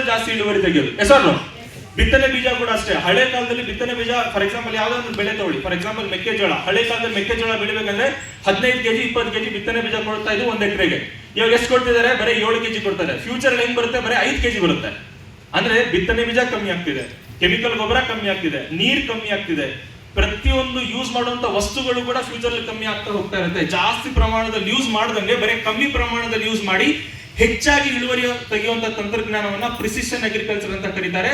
ಜಾಸ್ತಿ ಇಳುವರಿ ತೆಗೆಯೋದು. ಹೆಸರು ಬಿತ್ತನೆ ಬೀಜ ಕೂಡ ಅಷ್ಟೇ. ಹಳೆ ಕಾಲದಲ್ಲಿ ಬಿತ್ತನೆ ಬೀಜ ಫಾರ್ ಎಕ್ಸಾಂಪಲ್ ಯಾವ್ದಾದ್ರು ಬೆಳೆ ತಗೊಳ್ಳಿ. ಫಾರ್ ಎಕ್ಸಾಂಪಲ್ ಮೆಕ್ಕೆಜೋಳ. ಹಳೆ ಕಾಲದಲ್ಲಿ ಮೆಕ್ಕೆಜೋಳ ಬೆಳಿಬೇಕಂದ್ರೆ ಹದಿನೈದು ಕೆಜಿ, ಇಪ್ಪತ್ತು ಕೆಜಿ ಬಿತ್ತನೆ ಬೀಜ ಕೊಡ್ತಾ ಇದ್ದು ಒಂದ್ ಎಕರೆಗೆ. ಇವಾಗ ಎಷ್ಟು ಕೊಡ್ತಿದ್ದಾರೆ? ಬರೀ ಏಳು ಕೆಜಿ ಕೊಡ್ತಾರೆ. ಫ್ಯೂಚರ್ ಹೆಂಗ್ ಬರುತ್ತೆ? ಬರೀ ಐದು ಕೆಜಿ ಬರುತ್ತೆ. ಅಂದ್ರೆ ಬಿತ್ತನೆ ಬೀಜ ಕಮ್ಮಿ ಆಗ್ತಿದೆ. ಕೆಮಿಕಲ್ ಗೊಬ್ಬರ ಕಮ್ಮಿ ಆಗ್ತಿದೆ. ನೀರ್ ಕಮ್ಮಿ ಆಗ್ತಿದೆ. ಪ್ರತಿಯೊಂದು ಯೂಸ್ ಮಾಡುವಂತ ವಸ್ತುಗಳು ಕೂಡ ಫ್ಯೂಚರ್ ಕಮ್ಮಿ ಆಗ್ತಾ ಹೋಗ್ತಾ ಇರುತ್ತೆ. ಜಾಸ್ತಿ ಪ್ರಮಾಣದಲ್ಲಿ ಯೂಸ್ ಮಾಡದಂಗೆ, ಬರೀ ಕಮ್ಮಿ ಪ್ರಮಾಣದಲ್ಲಿ ಯೂಸ್ ಮಾಡಿ ಹೆಚ್ಚಾಗಿ ಇಳುವರಿ ತೆಗೆಯುವಂತ ತಂತ್ರಜ್ಞಾನವನ್ನ ಪ್ರಿಸಿಷನ್ ಅಗ್ರಿಕಲ್ಚರ್ ಅಂತ ಕರೀತಾರೆ.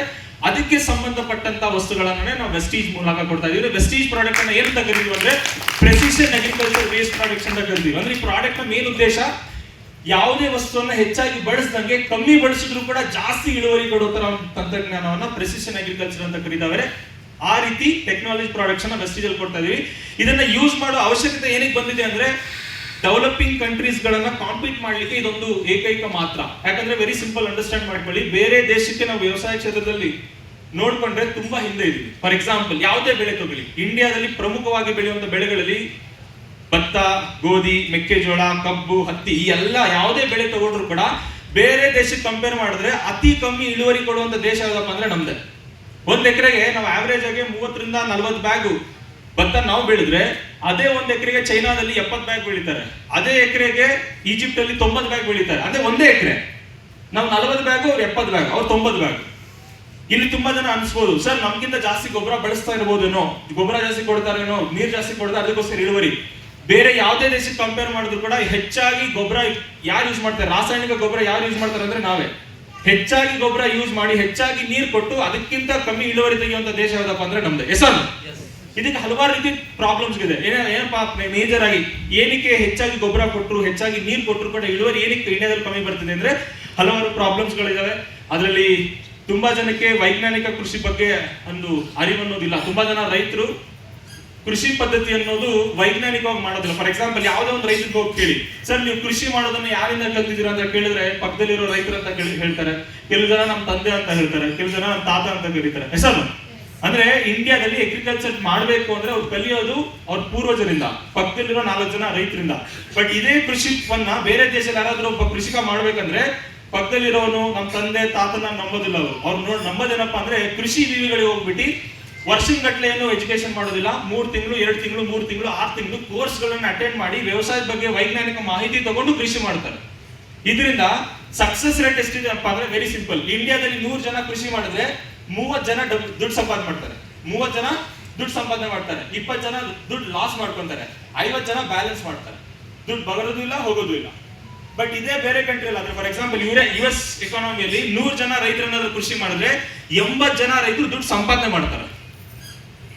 ಅದಕ್ಕೆ ಸಂಬಂಧಪಟ್ಟಂತ ವಸ್ತುಗಳನ್ನೇ ನಾವು ವೆಸ್ಟೀಜ್ ಮೂಲಕ ಕೊಡ್ತಾ ಇದೀವಿ. ವೆಸ್ಟೀಜ್ ಪ್ರಾಡಕ್ಟ್ ಅನ್ನ ಏನಂತ ಕರಿತೀವಿ ಅಂದ್ರೆ ಪ್ರೆಸಿಷನ್ ಅಗ್ರಿಕಲ್ಚರ್ ಬೇಸ್ಡ್ ಪ್ರಾಡಕ್ಟ್ ಅಂತ ಕರಿತೀವಿ. ಅಂದ್ರೆ ಈ ಪ್ರಾಡಕ್ಟ್ನ ಮೇನ್ ಉದ್ದೇಶ ಯಾವುದೇ ವಸ್ತುವನ್ನ ಹೆಚ್ಚಾಗಿ ಬಳಸದಂಗೆ ಕಮ್ಮಿ ಬಳಸಿದ್ರು ಕೂಡ ಜಾಸ್ತಿ ಇಳುವರಿ ಕೊಡೋ ತರ ತಂತ್ರಜ್ಞಾನವನ್ನ ಪ್ರೆಸಿಷನ್ ಅಗ್ರಿಕಲ್ಚರ್ ಅಂತ ಕರೀತಾವೆ ಆ ರೀತಿ ಟೆಕ್ನಾಲಜಿ ಪ್ರಾಡಕ್ಟ್ಸ್ ಅನ್ನ ವೆಸ್ಟೀಜ್ ಅಲ್ಲಿ ಕೊಡ್ತಾ ಇದೀವಿ. ಇದನ್ನ ಯೂಸ್ ಮಾಡೋ ಅವಶ್ಯಕತೆ ಏನಕ್ಕೆ ಬಂದಿದೆ ಅಂದ್ರೆ ಡೆವಲಪಿಂಗ್ ಕಂಟ್ರೀಸ್ ಗಳನ್ನ ಕಾಂಪೀಟ್ ಮಾಡ್ಲಿಕ್ಕೆ ಇದೊಂದು ಏಕೈಕ ಮಾತ್ರ. ಯಾಕಂದ್ರೆ ವೆರಿ ಸಿಂಪಲ್ ಅಂಡರ್ಸ್ಟ್ಯಾಂಡ್ ಮಾಡ್ಕೊಳ್ಳಿ. ಬೇರೆ ದೇಶಕ್ಕೆ ನಾವು ವ್ಯವಸಾಯ ಕ್ಷೇತ್ರದಲ್ಲಿ ನೋಡ್ಕೊಂಡ್ರೆ ತುಂಬಾ ಹಿಂದೆ ಇದೀವಿ. ಫಾರ್ ಎಕ್ಸಾಂಪಲ್ ಯಾವುದೇ ಬೆಳೆ ತಗೊಳ್ಳಿ ಇಂಡಿಯಾದಲ್ಲಿ ಪ್ರಮುಖವಾಗಿ ಬೆಳೆಯುವಂತ ಬೆಳೆಗಳಲ್ಲಿ ಭತ್ತ, ಗೋಧಿ, ಮೆಕ್ಕೆಜೋಳ, ಕಬ್ಬು, ಹತ್ತಿ ಈ ಎಲ್ಲ ಯಾವುದೇ ಬೆಳೆ ತಗೊಂಡ್ರು ಕೂಡ ಬೇರೆ ದೇಶಕ್ಕೆ ಕಂಪೇರ್ ಮಾಡಿದ್ರೆ ಅತಿ ಕಮ್ಮಿ ಇಳುವರಿ ಕೊಡುವಂತ ದೇಶ ಯಾವ್ದಪ್ಪ ಅಂದ್ರೆ ನಮ್ದೆ. ಒಂದ್ ಎಕರೆಗೆ ನಾವು ಆವ್ರೇಜ್ ಆಗಿ ಮೂವತ್ತರಿಂದ ನಲ್ವತ್ತು ಬ್ಯಾಗು ಭತ್ತ ನಾವು ಬೆಳೆದ್ರೆ ಅದೇ ಒಂದ್ ಎಕರೆಗೆ ಚೈನಾದಲ್ಲಿ ಎಪ್ಪತ್ತು ಬ್ಯಾಗ್ ಬೆಳಿತಾರೆ. ಅದೇ ಎಕರೆಗೆ ಈಜಿಪ್ಟ್ ಅಲ್ಲಿ ತೊಂಬತ್ ಬ್ಯಾಗ್ ಬೆಳಿತಾರೆ. ಅದೇ ಒಂದೇ ಎಕರೆ. ನಾವು ನಲ್ವತ್ತು ಬ್ಯಾಗು ಅವ್ರು ಎಪ್ಪತ್ತು ಬ್ಯಾಗ್ ಅವ್ರು ತೊಂಬತ್ತು ಬ್ಯಾಗ್ ಇಲ್ಲಿ ತುಂಬಾ ಜನ ಅನ್ಸ್ಬೋದು, ಸರ್, ನಮ್ಗಿಂತ ಜಾಸ್ತಿ ಗೊಬ್ಬರ ಬಳಸ್ತಾ ಇರ್ಬೋದೇನೋ? ಗೊಬ್ಬರ ಜಾಸ್ತಿ ಕೊಡ್ತಾರೇನೋ? ನೀರು ಜಾಸ್ತಿ ಕೊಡ್ತಾರೆ, ಅದಕ್ಕೋಸ್ಕರ ಇಳುವರಿ. ಬೇರೆ ಯಾವುದೇ ದೇಶಕ್ಕೆ ಕಂಪೇರ್ ಮಾಡಿದ್ರು ಕೂಡ ಹೆಚ್ಚಾಗಿ ಗೊಬ್ಬರ ಯಾರು ಯೂಸ್ ಮಾಡ್ತಾರೆ? ರಾಸಾಯನಿಕ ಗೊಬ್ಬರ ಯಾರು ಯೂಸ್ ಮಾಡ್ತಾರೆ ಅಂದ್ರೆ ನಾವೇ. ಹೆಚ್ಚಾಗಿ ಗೊಬ್ಬರ ಯೂಸ್ ಮಾಡಿ ಹೆಚ್ಚಾಗಿ ನೀರು ಕೊಟ್ಟು ಅದಕ್ಕಿಂತ ಕಮ್ಮಿ ಇಳುವರಿ ತೆಗೆಯುವಂತ ದೇಶ ಯಾವ್ದಪ್ಪ ಅಂದ್ರೆ ನಮ್ದು ಎಸ್ ಇದಕ್ಕೆ ಹಲವಾರು ರೀತಿ ಪ್ರಾಬ್ಲಮ್ಸ್ ಇದೆ ಏನಪ್ಪ ಮೇಜರ್ ಆಗಿ ಏನಕ್ಕೆ ಹೆಚ್ಚಾಗಿ ಗೊಬ್ಬರ ಕೊಟ್ಟರು ಹೆಚ್ಚಾಗಿ ನೀರು ಕೊಟ್ಟರು ಕೂಡ ಇಳುವರಿ ಏನಕ್ಕೆ ಇಂಡಿಯಾದಲ್ಲಿ ಕಮ್ಮಿ ಬರ್ತದೆ ಅಂದ್ರೆ ಹಲವಾರು ಪ್ರಾಬ್ಲಮ್ಸ್ ಗಳಿದಾವೆ. ಅದರಲ್ಲಿ ತುಂಬಾ ಜನಕ್ಕೆ ವೈಜ್ಞಾನಿಕ ಕೃಷಿ ಬಗ್ಗೆ ಒಂದು ಅರಿವು ಅನ್ನೋದಿಲ್ಲ ತುಂಬಾ ಜನ ರೈತರು ಕೃಷಿ ಪದ್ಧತಿ ಅನ್ನೋದು ವೈಜ್ಞಾನಿಕವಾಗಿ ಮಾಡೋದಿಲ್ಲ. ಫಾರ್ ಎಕ್ಸಾಂಪಲ್ ಯಾವುದೇ ಒಂದು ರೈತರಿಗೆ ಹೋಗಿ ಕೇಳಿ, ಸರ್, ನೀವು ಕೃಷಿ ಮಾಡೋದನ್ನ ಯಾರಿಂದ ಕಲ್ತಿದ್ದೀರಾ ಅಂತ ಕೇಳಿದ್ರೆ, ಪಕ್ಕದಲ್ಲಿರೋ ರೈತರು ಅಂತ ಕೇಳಿ ಹೇಳ್ತಾರೆ. ಕೆಲವು ಜನ ನಮ್ಮ ತಂದೆ ಅಂತ ಹೇಳ್ತಾರೆ. ಕೆಲವು ಜನ ನಮ್ಮ ತಾತ ಅಂತ ಕರೀತಾರೆ. ಹೆಸರು ಅಂದ್ರೆ ಇಂಡಿಯಾದಲ್ಲಿ ಅಗ್ರಿಕಲ್ಚರ್ ಮಾಡಬೇಕು ಅಂದ್ರೆ ಅವ್ರು ಕಲಿಯೋದು ಅವ್ರ ಪೂರ್ವಜರಿಂದ, ಪಕ್ಕದಲ್ಲಿರೋ ನಾಲ್ಕು ಜನ ರೈತರಿಂದ. ಬಟ್ ಇದೇ ಕೃಷಿವನ್ನ ಬೇರೆ ದೇಶದಲ್ಲಿ ಯಾರಾದ್ರೂ ಒಬ್ಬ ಕೃಷಿಕ ಮಾಡ್ಬೇಕಂದ್ರೆ, ಪಕ್ಕದಲ್ಲಿರೋನು ನಮ್ಮ ತಂದೆ, ತಾತನ ನಂಬೋದಿಲ್ಲ ಅವರು. ಅವ್ರು ನೋಡ್ ನಂಬೋದೇನಪ್ಪ ಅಂದ್ರೆ ಕೃಷಿ ಜೀವಿಗಳಿಗೆ ಹೋಗ್ಬಿಟ್ಟು ವರ್ಷಗಟ್ಟಲೆ ಏನು ಎಜುಕೇಶನ್ ಮಾಡೋದಿಲ್ಲ. ಮೂರು ತಿಂಗಳು, ಎರಡು ತಿಂಗಳು, ಮೂರು ತಿಂಗಳು, ಆರು ತಿಂಗಳು ಕೋರ್ಸ್ಗಳನ್ನು ಅಟೆಂಡ್ ಮಾಡಿ ವ್ಯವಸಾಯದ ಬಗ್ಗೆ ವೈಜ್ಞಾನಿಕ ಮಾಹಿತಿ ತಗೊಂಡು ಕೃಷಿ ಮಾಡ್ತಾರೆ. ಇದರಿಂದ ಸಕ್ಸಸ್ ರೇಟ್ ಎಷ್ಟಿದೆಪ್ಪ ಅಂದ್ರೆ ವೆರಿ ಸಿಂಪಲ್ ಇಂಡಿಯಾದಲ್ಲಿ ನೂರು ಜನ ಕೃಷಿ ಮಾಡಿದ್ರೆ ಮೂವತ್ತು ಜನ ದುಡ್ಡು ಸಂಪಾದನೆ ಮಾಡ್ತಾರೆ. ಮೂವತ್ ಜನ ದುಡ್ಡು ಸಂಪಾದನೆ ಮಾಡ್ತಾರೆ. ಇಪ್ಪತ್ತು ಜನ ದುಡ್ಡು ಲಾಸ್ ಮಾಡ್ಕೊಂತಾರೆ. ಐವತ್ತು ಜನ ಬ್ಯಾಲೆನ್ಸ್ ಮಾಡ್ತಾರೆ. ದುಡ್ಡು ಬರೋದು ಇಲ್ಲ, ಹೋಗೋದು ಇಲ್ಲ. ಬಟ್ ಇದೇ ಬೇರೆ ಕಂಟ್ರಿ ಅಲ್ಲ ಫಾರ್ ಎಕ್ಸಾಂಪಲ್ ಇವರೇ ಯು ಎಸ್ ಎಕಾನಮಿಯಲ್ಲಿ ನೂರು ಜನ ರೈತರನ್ನಾದ್ರೂ ಕೃಷಿ ಮಾಡಿದ್ರೆ ಎಂಬತ್ತು ಜನ ರೈತರು ದುಡ್ಡು ಸಂಪಾದನೆ ಮಾಡ್ತಾರೆ.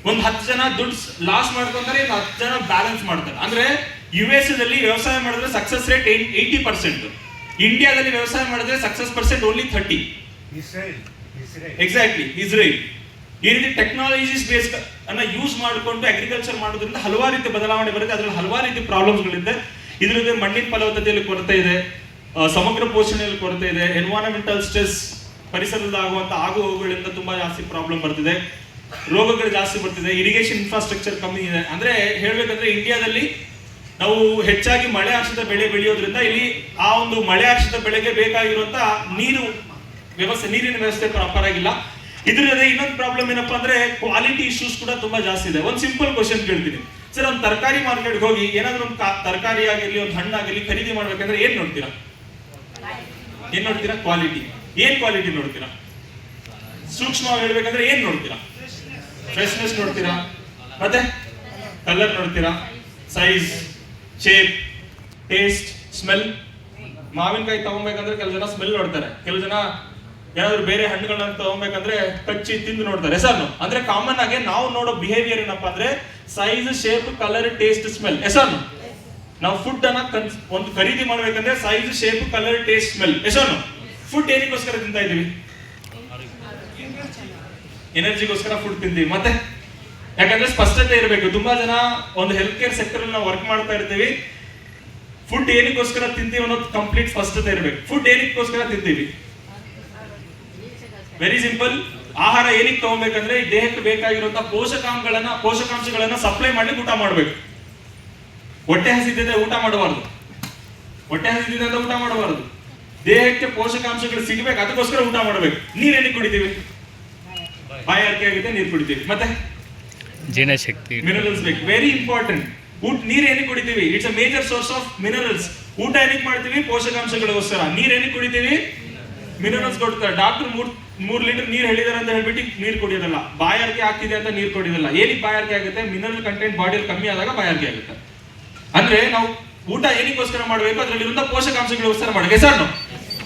ಒಂದ್ ಹತ್ತು ಜನ ದುಡ್ಡು ಲಾಸ್ ಮಾಡ್ಕೊಂತಾರೆ ಇನ್ನು ಹತ್ತು ಜನ ಬ್ಯಾಲೆನ್ಸ್ ಮಾಡ್ತಾರೆ. ಅಂದ್ರೆ ಯು ಎಸ್ ದಲ್ಲಿ ವ್ಯವಸಾಯ ಮಾಡಿದ್ರೆ ಸಕ್ಸಸ್ ರೇಟ್ ಏಯ್ಟಿ ಪರ್ಸೆಂಟ್ ಇಂಡಿಯಾದಲ್ಲಿ ವ್ಯವಸಾಯ ಮಾಡಿದ್ರೆ success percent only thirty exactly Israel ಈ ರೀತಿ ಟೆಕ್ನಾಲಜೀಸ್ ಬೇಸ್ ಅನ್ನ ಯೂಸ್ ಮಾಡಿಕೊಂಡು ಅಗ್ರಿಕಲ್ಚರ್ ಮಾಡೋದ್ರಿಂದ ಹಲವಾರು ರೀತಿ ಬದಲಾವಣೆ ಬರುತ್ತೆ. ಅದರಲ್ಲಿ ಹಲವಾರು ರೀತಿ ಪ್ರಾಬ್ಲಮ್ಸ್ಗಳಿದೆ ಇದರಿಂದ ಮಣ್ಣಿನ ಫಲವತ್ತತೆಯಲ್ಲಿ ಕೊರತೆ ಇದೆ. ಸಮಗ್ರ ಪೋಷಣೆಯಲ್ಲಿ ಕೊರತೆ ಇದೆ. ಎನ್ವೈರನ್ಮೆಂಟಲ್ ಸ್ಟ್ರೆಸ್ ಪರಿಸರದಲ್ಲಿ ಆಗುವಂತ ಆಗು ತುಂಬಾ ಜಾಸ್ತಿ ಪ್ರಾಬ್ಲಮ್ ಬರ್ತಿದೆ. ರೋಗಗಳು ಜಾಸ್ತಿ ಬರ್ತಿದೆ ಇರಿಗೇಷನ್ ಇನ್ಫ್ರಾಸ್ಟ್ರಕ್ಚರ್ ಕಮ್ಮಿ ಇದೆ. ಅಂದ್ರೆ ಹೇಳ್ಬೇಕಂದ್ರೆ ಇಂಡಿಯಾದಲ್ಲಿ ನಾವು ಹೆಚ್ಚಾಗಿ ಮಳೆ ಆಶ್ರಿತ ಬೆಳೆ ಬೆಳೆಯೋದ್ರಿಂದ ಇಲ್ಲಿ ಆ ಒಂದು ಮಳೆ ಆಶ್ರಿತ ಬೆಳೆಗೆ ಬೇಕಾಗಿರುವಂತ ನೀರು ವ್ಯವಸ್ಥೆ, ನೀರಿನ ವ್ಯವಸ್ಥೆ ಪ್ರಾಪರ್ ಆಗಿಲ್ಲ. ಇದ್ರದೇ ಇನ್ನೊಂದು ಪ್ರಾಬ್ಲಮ್ ಏನಪ್ಪಾ ಅಂದ್ರೆ ಕ್ವಾಲಿಟಿ ಇಶ್ಯೂಸ್ ಕೂಡ ತುಂಬಾ ಜಾಸ್ತಿ ಇದೆ. ಒಂದು ಸಿಂಪಲ್ ಕ್ವಶನ್ ಕೇಳ್ತೀನಿ. ಸರ್, ಒಂದು ತರಕಾರಿ ಮಾರ್ಕೆಟ್ಗೆ ಹೋಗಿ ಏನಾದ್ರೂ ಒಂದು ತರಕಾರಿ ಆಗಿರ್ಲಿ ಒಂದು ಹಣ್ಣಾಗಿರ್ಲಿ ಖರೀದಿ ಮಾಡ್ಬೇಕಂದ್ರೆ ಏನ್ ನೋಡ್ತೀರಾ? ಏನ್ ನೋಡ್ತೀರಾ? ಕ್ವಾಲಿಟಿ ಏನ್ ಕ್ವಾಲಿಟಿ ನೋಡ್ತೀರಾ? ಸೂಕ್ಷ್ಮವಾಗಿ ಹೇಳ್ಬೇಕಂದ್ರೆ ಏನ್ ನೋಡ್ತೀರಾ? ಫ್ರೆಶ್ನೆಸ್ ನೋಡ್ತೀರಾ? ಮತ್ತೆ? ಕಲರ್ ನೋಡ್ತೀರಾ? ಸೈಜ್ ಶೇಪ್ ಟೇಸ್ಟ್ ಸ್ಮೆಲ್ ಮಾವಿನಕಾಯಿ ತಗೊಬೇಕಂದ್ರೆ ಕೆಲವು ಜನ ಸ್ಮೆಲ್ ನೋಡ್ತಾರೆ. ಕೆಲವು ಜನ ಏನಾದ್ರು ಬೇರೆ ಹಣ್ಣುಗಳನ್ನ ತಗೊಬೇಕಂದ್ರೆ ಕಚ್ಚಿ ತಿಂದು ನೋಡ್ತಾರೆ. ಹೆಸರು ಅಂದ್ರೆ ಕಾಮನ್ ಆಗಿ ನಾವು ನೋಡೋ ಬಿಹೇವಿಯರ್ ಏನಪ್ಪಾ ಅಂದ್ರೆ size shape colour taste smell ಹೆಸರು ನಾವು ಫುಡ್ ಅನ್ನ ಒಂದು ಖರೀದಿ ಮಾಡ್ಬೇಕಂದ್ರೆ size shape colour taste smell ಹೆಸರು ಫುಡ್ ಏನಕ್ಕೋಸ್ಕರ ತಿಂತಾ ಇದೀವಿ ಎನರ್ಜಿಗೋಸ್ಕರ ಫುಡ್ ತಿಂತೀವಿ ಮತ್ತೆ ಯಾಕಂದ್ರೆ ಸ್ಪಷ್ಟತೆ ಇರಬೇಕು. ತುಂಬಾ ಜನ ಒಂದು ಹೆಲ್ತ್ ಕೇರ್ ಸೆಕ್ಟರ್ ನಾವು ವರ್ಕ್ ಮಾಡ್ತಾ ಇರ್ತೀವಿ. ಫುಡ್ ಏನಕ್ಕೋಸ್ಕರ ತಿಂತೀವಿ ಅನ್ನೋದು ಕಂಪ್ಲೀಟ್ ಸ್ಪಷ್ಟತೆ ಇರಬೇಕು. ಫುಡ್ ಏನಕ್ಕೋಸ್ಕರ ತಿಂತೀವಿ? ವೆರಿ ಸಿಂಪಲ್ ಆಹಾರ ಏನಕ್ಕೆ ತಗೋಬೇಕಂದ್ರೆ ಈ ದೇಹಕ್ಕೆ ಬೇಕಾಗಿರುವಂತಹ ಪೋಷಕಾಂಶಗಳನ್ನ ಪೋಷಕಾಂಶಗಳನ್ನ ಸಪ್ಲೈ ಮಾಡಿ ಊಟ ಮಾಡಬೇಕು. ಹೊಟ್ಟೆ ಹಸಿದಿದೆ ಊಟ ಮಾಡಬಾರ್ದು. ಹೊಟ್ಟೆ ಹಸಿದಿದೆ ಊಟ ಮಾಡಬಾರ್ದು. ದೇಹಕ್ಕೆ ಪೋಷಕಾಂಶಗಳು ಸಿಗಬೇಕು, ಅದಕ್ಕೋಸ್ಕರ ಊಟ ಮಾಡಬೇಕು. ನೀರೇನಿಗೆ ಕುಡಿತೀವಿ? ಬಾಯಾರಿಕೆ ಆಗುತ್ತೆ ನೀರು ಕುಡಿತೀವಿ. ಮತ್ತೆ? ಜೀರ್ಣಶಕ್ತಿ. ಮಿನರಲ್ಸ್ ಬೇಕು. ವೆರಿ ಇಂಪಾರ್ಟೆಂಟ್ ಊಟ ನೀರ್ ಏನಕ್ಕೆ ಕುಡಿತೀವಿ? It's a major source of minerals ಊಟ ಏನಕ್ಕೆ ಮಾಡ್ತೀವಿ? ಪೋಷಕಾಂಶಗಳಿಗೋಸ್ಕರ. ನೀರ್ ಏನಕ್ಕೆ ಕುಡಿತೀವಿ? ಮಿನರಲ್ಸ್ ಕೊಡ್ತಾರೆ. ಡಾಕ್ಟರ್ ಮೂರ್ ಮೂರ್ ಲೀಟರ್ ನೀರ್ ಹೇಳಿದಾರೆ ಅಂತ ಹೇಳ್ಬಿಟ್ಟು ನೀರ್ ಕುಡಿಯೋದಲ್ಲ. ಬಾಯಾರಿಕೆ ಆಗ್ತಿದೆ ಅಂತ ನೀರ್ ಕುಡಿಯೋದಲ್ಲ. ಏನಕ್ಕೆ ಬಾಯಾರಿಕೆ ಆಗುತ್ತೆ? ಮಿನರಲ್ ಕಂಟೆಂಟ್ ಬಾಡಿಯಲ್ಲಿ ಕಮ್ಮಿ ಆದಾಗ ಬಾಯಾರಿಕೆ ಆಗುತ್ತೆ. ಅಂದ್ರೆ ನಾವು ಊಟ ಏನಕ್ಕೋಸ್ಕರ ಮಾಡಬೇಕು? ಅದರಲ್ಲಿರುವಂತ ಪೋಷಕಾಂಶಗಳಿಗೋಸ್ಕರ ಮಾಡಬೇಕು. ಸರ್